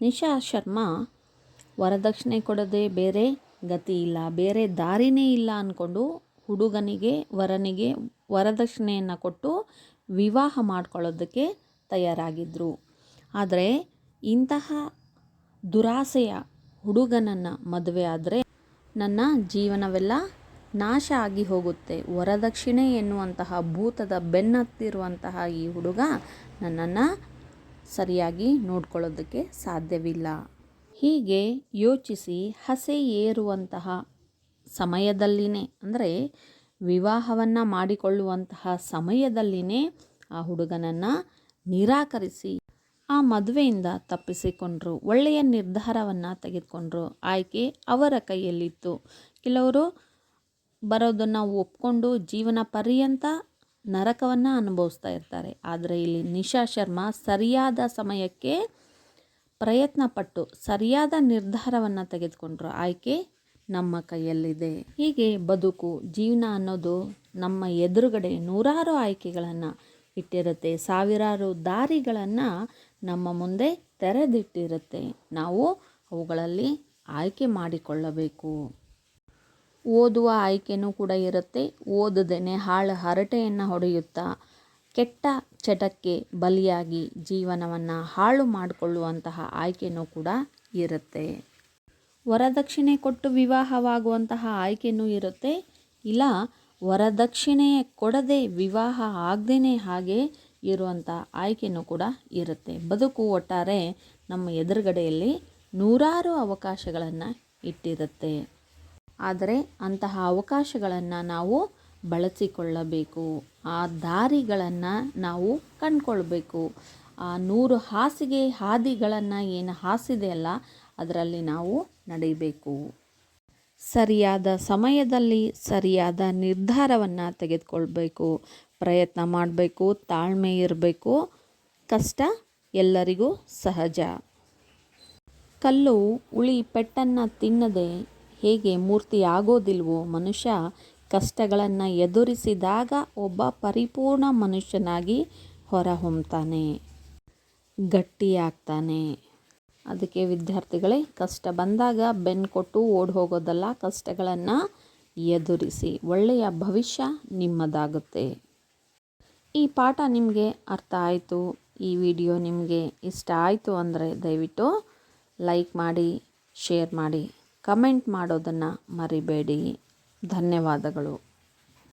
ನಿಶಾ ಶರ್ಮಾ ವರದಕ್ಷಿಣೆ ಕೊಡದೆ ಬೇರೆ ಗತಿ ಇಲ್ಲ, ಬೇರೆ ದಾರಿನೇ ಇಲ್ಲ ಅಂದ್ಕೊಂಡು ಹುಡುಗನಿಗೆ, ವರನಿಗೆ ವರದಕ್ಷಿಣೆಯನ್ನು ಕೊಟ್ಟು ವಿವಾಹ ಮಾಡ್ಕೊಳ್ಳೋದಕ್ಕೆ ತಯಾರಾಗಿದ್ದರು ಆದರೆ ಇಂತಹ ದುರಾಸೆಯ ಹುಡುಗನನ್ನು ಮದುವೆ ಆದರೆ ನನ್ನ ಜೀವನವೆಲ್ಲ ನಾಶ ಆಗಿ ಹೋಗುತ್ತೆ. ವರದಕ್ಷಿಣೆ ಎನ್ನುವಂತಹ ಭೂತದ ಬೆನ್ನತ್ತಿರುವಂತಹ ಈ ಹುಡುಗ ನನ್ನನ್ನು ಸರಿಯಾಗಿ ನೋಡ್ಕೊಳ್ಳೋದಕ್ಕೆ ಸಾಧ್ಯವಿಲ್ಲ. ಹೀಗೆ ಯೋಚಿಸಿ ಹಸೆ ಏರುವಂತಹ ಸಮಯದಲ್ಲಿನೇ, ಅಂದರೆ ವಿವಾಹವನ್ನು ಮಾಡಿಕೊಳ್ಳುವಂತಹ ಸಮಯದಲ್ಲಿನೇ ಆ ಹುಡುಗನನ್ನು ನಿರಾಕರಿಸಿ ಆ ಮದುವೆಯಿಂದ ತಪ್ಪಿಸಿಕೊಂಡರು, ಒಳ್ಳೆಯ ನಿರ್ಧಾರವನ್ನು ತೆಗೆದುಕೊಂಡರು. ಆಯ್ಕೆ ಅವರ ಕೈಯಲ್ಲಿತ್ತು. ಕೆಲವರು ಬರೋದನ್ನು ಒಪ್ಕೊಂಡು ಜೀವನ ಪರ್ಯಂತ ನರಕವನ್ನು ಅನುಭವಿಸ್ತಾ ಇರ್ತಾರೆ. ಆದರೆ ಇಲ್ಲಿ ನಿಶಾ ಶರ್ಮಾ ಸರಿಯಾದ ಸಮಯಕ್ಕೆ ಪ್ರಯತ್ನ ಪಟ್ಟು ಸರಿಯಾದ ನಿರ್ಧಾರವನ್ನು ತೆಗೆದುಕೊಂಡ್ರು ಆಯ್ಕೆ ನಮ್ಮ ಕೈಯಲ್ಲಿದೆ. ಹೀಗೆ ಬದುಕು, ಜೀವನ ಅನ್ನೋದು ನಮ್ಮ ಎದುರುಗಡೆ ನೂರಾರು ಆಯ್ಕೆಗಳನ್ನು ಇಟ್ಟಿರುತ್ತೆ. ಸಾವಿರಾರು ದಾರಿಗಳನ್ನು ನಮ್ಮ ಮುಂದೆ ತೆರೆದಿಟ್ಟಿರುತ್ತೆ. ನಾವು ಅವುಗಳಲ್ಲಿ ಆಯ್ಕೆ ಮಾಡಿಕೊಳ್ಳಬೇಕು. ಓದುವ ಆಯ್ಕೆನೂ ಕೂಡ ಇರುತ್ತೆ. ಓದದೇನೆ ಹಾಳು ಹರಟೆಯನ್ನು ಹೊಡೆಯುತ್ತಾ ಕೆಟ್ಟ ಚಟಕ್ಕೆ ಬಲಿಯಾಗಿ ಜೀವನವನ್ನು ಹಾಳು ಮಾಡಿಕೊಳ್ಳುವಂತಹ ಆಯ್ಕೆನೂ ಕೂಡ ಇರುತ್ತೆ. ವರದಕ್ಷಿಣೆ ಕೊಟ್ಟು ವಿವಾಹವಾಗುವಂತಹ ಆಯ್ಕೆನೂ ಇರುತ್ತೆ. ಇಲ್ಲ, ವರದಕ್ಷಿಣೆ ಕೊಡದೆ ವಿವಾಹ ಆಗದೇ ಹಾಗೆ ಇರುವಂಥ ಆಯ್ಕೆನೂ ಕೂಡ ಇರುತ್ತೆ. ಬದುಕು ಒಟ್ಟಾರೆ ನಮ್ಮ ಎದುರುಗಡೆಯಲ್ಲಿ ನೂರಾರು ಅವಕಾಶಗಳನ್ನು ಇಟ್ಟಿರುತ್ತೆ. ಆದರೆ ಅಂತಹ ಅವಕಾಶಗಳನ್ನು ನಾವು ಬಳಸಿಕೊಳ್ಳಬೇಕು. ಆ ದಾರಿಗಳನ್ನು ನಾವು ಕಂಡುಕೊಳ್ಬೇಕು. ಆ ನೂರು ಹಾಸಿಗೆ ಹಾದಿಗಳನ್ನು ಏನು ಹಾಸಿದೆಯಲ್ಲ ಅದರಲ್ಲಿ ನಾವು ನಡಿಬೇಕು ಸರಿಯಾದ ಸಮಯದಲ್ಲಿ ಸರಿಯಾದ ನಿರ್ಧಾರವನ್ನು ತೆಗೆದುಕೊಳ್ಬೇಕು. ಪ್ರಯತ್ನ ಮಾಡಬೇಕು, ತಾಳ್ಮೆ ಇರಬೇಕು. ಕಷ್ಟ ಎಲ್ಲರಿಗೂ ಸಹಜ. ಕಲ್ಲು, ಉಳಿ, ಪೆಟ್ಟನ್ನು ತಿನ್ನದೆ ಹೇಗೆ ಮೂರ್ತಿ ಆಗೋದಿಲ್ವೋ ಮನುಷ್ಯ ಕಷ್ಟಗಳನ್ನು ಎದುರಿಸಿದಾಗ ಒಬ್ಬ ಪರಿಪೂರ್ಣ ಮನುಷ್ಯನಾಗಿ ಹೊರಹೊಮ್ಮತಾನೆ ಗಟ್ಟಿಯಾಗ್ತಾನೆ. ಅದಕ್ಕೆ ವಿದ್ಯಾರ್ಥಿಗಳೇ, ಕಷ್ಟ ಬಂದಾಗ ಬೆನ್ನು ಕೊಟ್ಟು ಓಡಿ ಹೋಗೋದಲ್ಲ ಕಷ್ಟಗಳನ್ನು ಎದುರಿಸಿ. ಒಳ್ಳೆಯ ಭವಿಷ್ಯ ನಿಮ್ಮದಾಗುತ್ತೆ. ಈ ಪಾಠ ನಿಮಗೆ ಅರ್ಥ ಆಯಿತು. ಈ ವಿಡಿಯೋ ನಿಮಗೆ ಇಷ್ಟ ಆಯಿತು ಅಂದರೆ ದಯವಿಟ್ಟು ಲೈಕ್ ಮಾಡಿ, ಶೇರ್ ಮಾಡಿ. ಕಮೆಂಟ್ ಮಾಡೋದನ್ನು ಮರಿಬೇಡಿ. ಧನ್ಯವಾದಗಳು.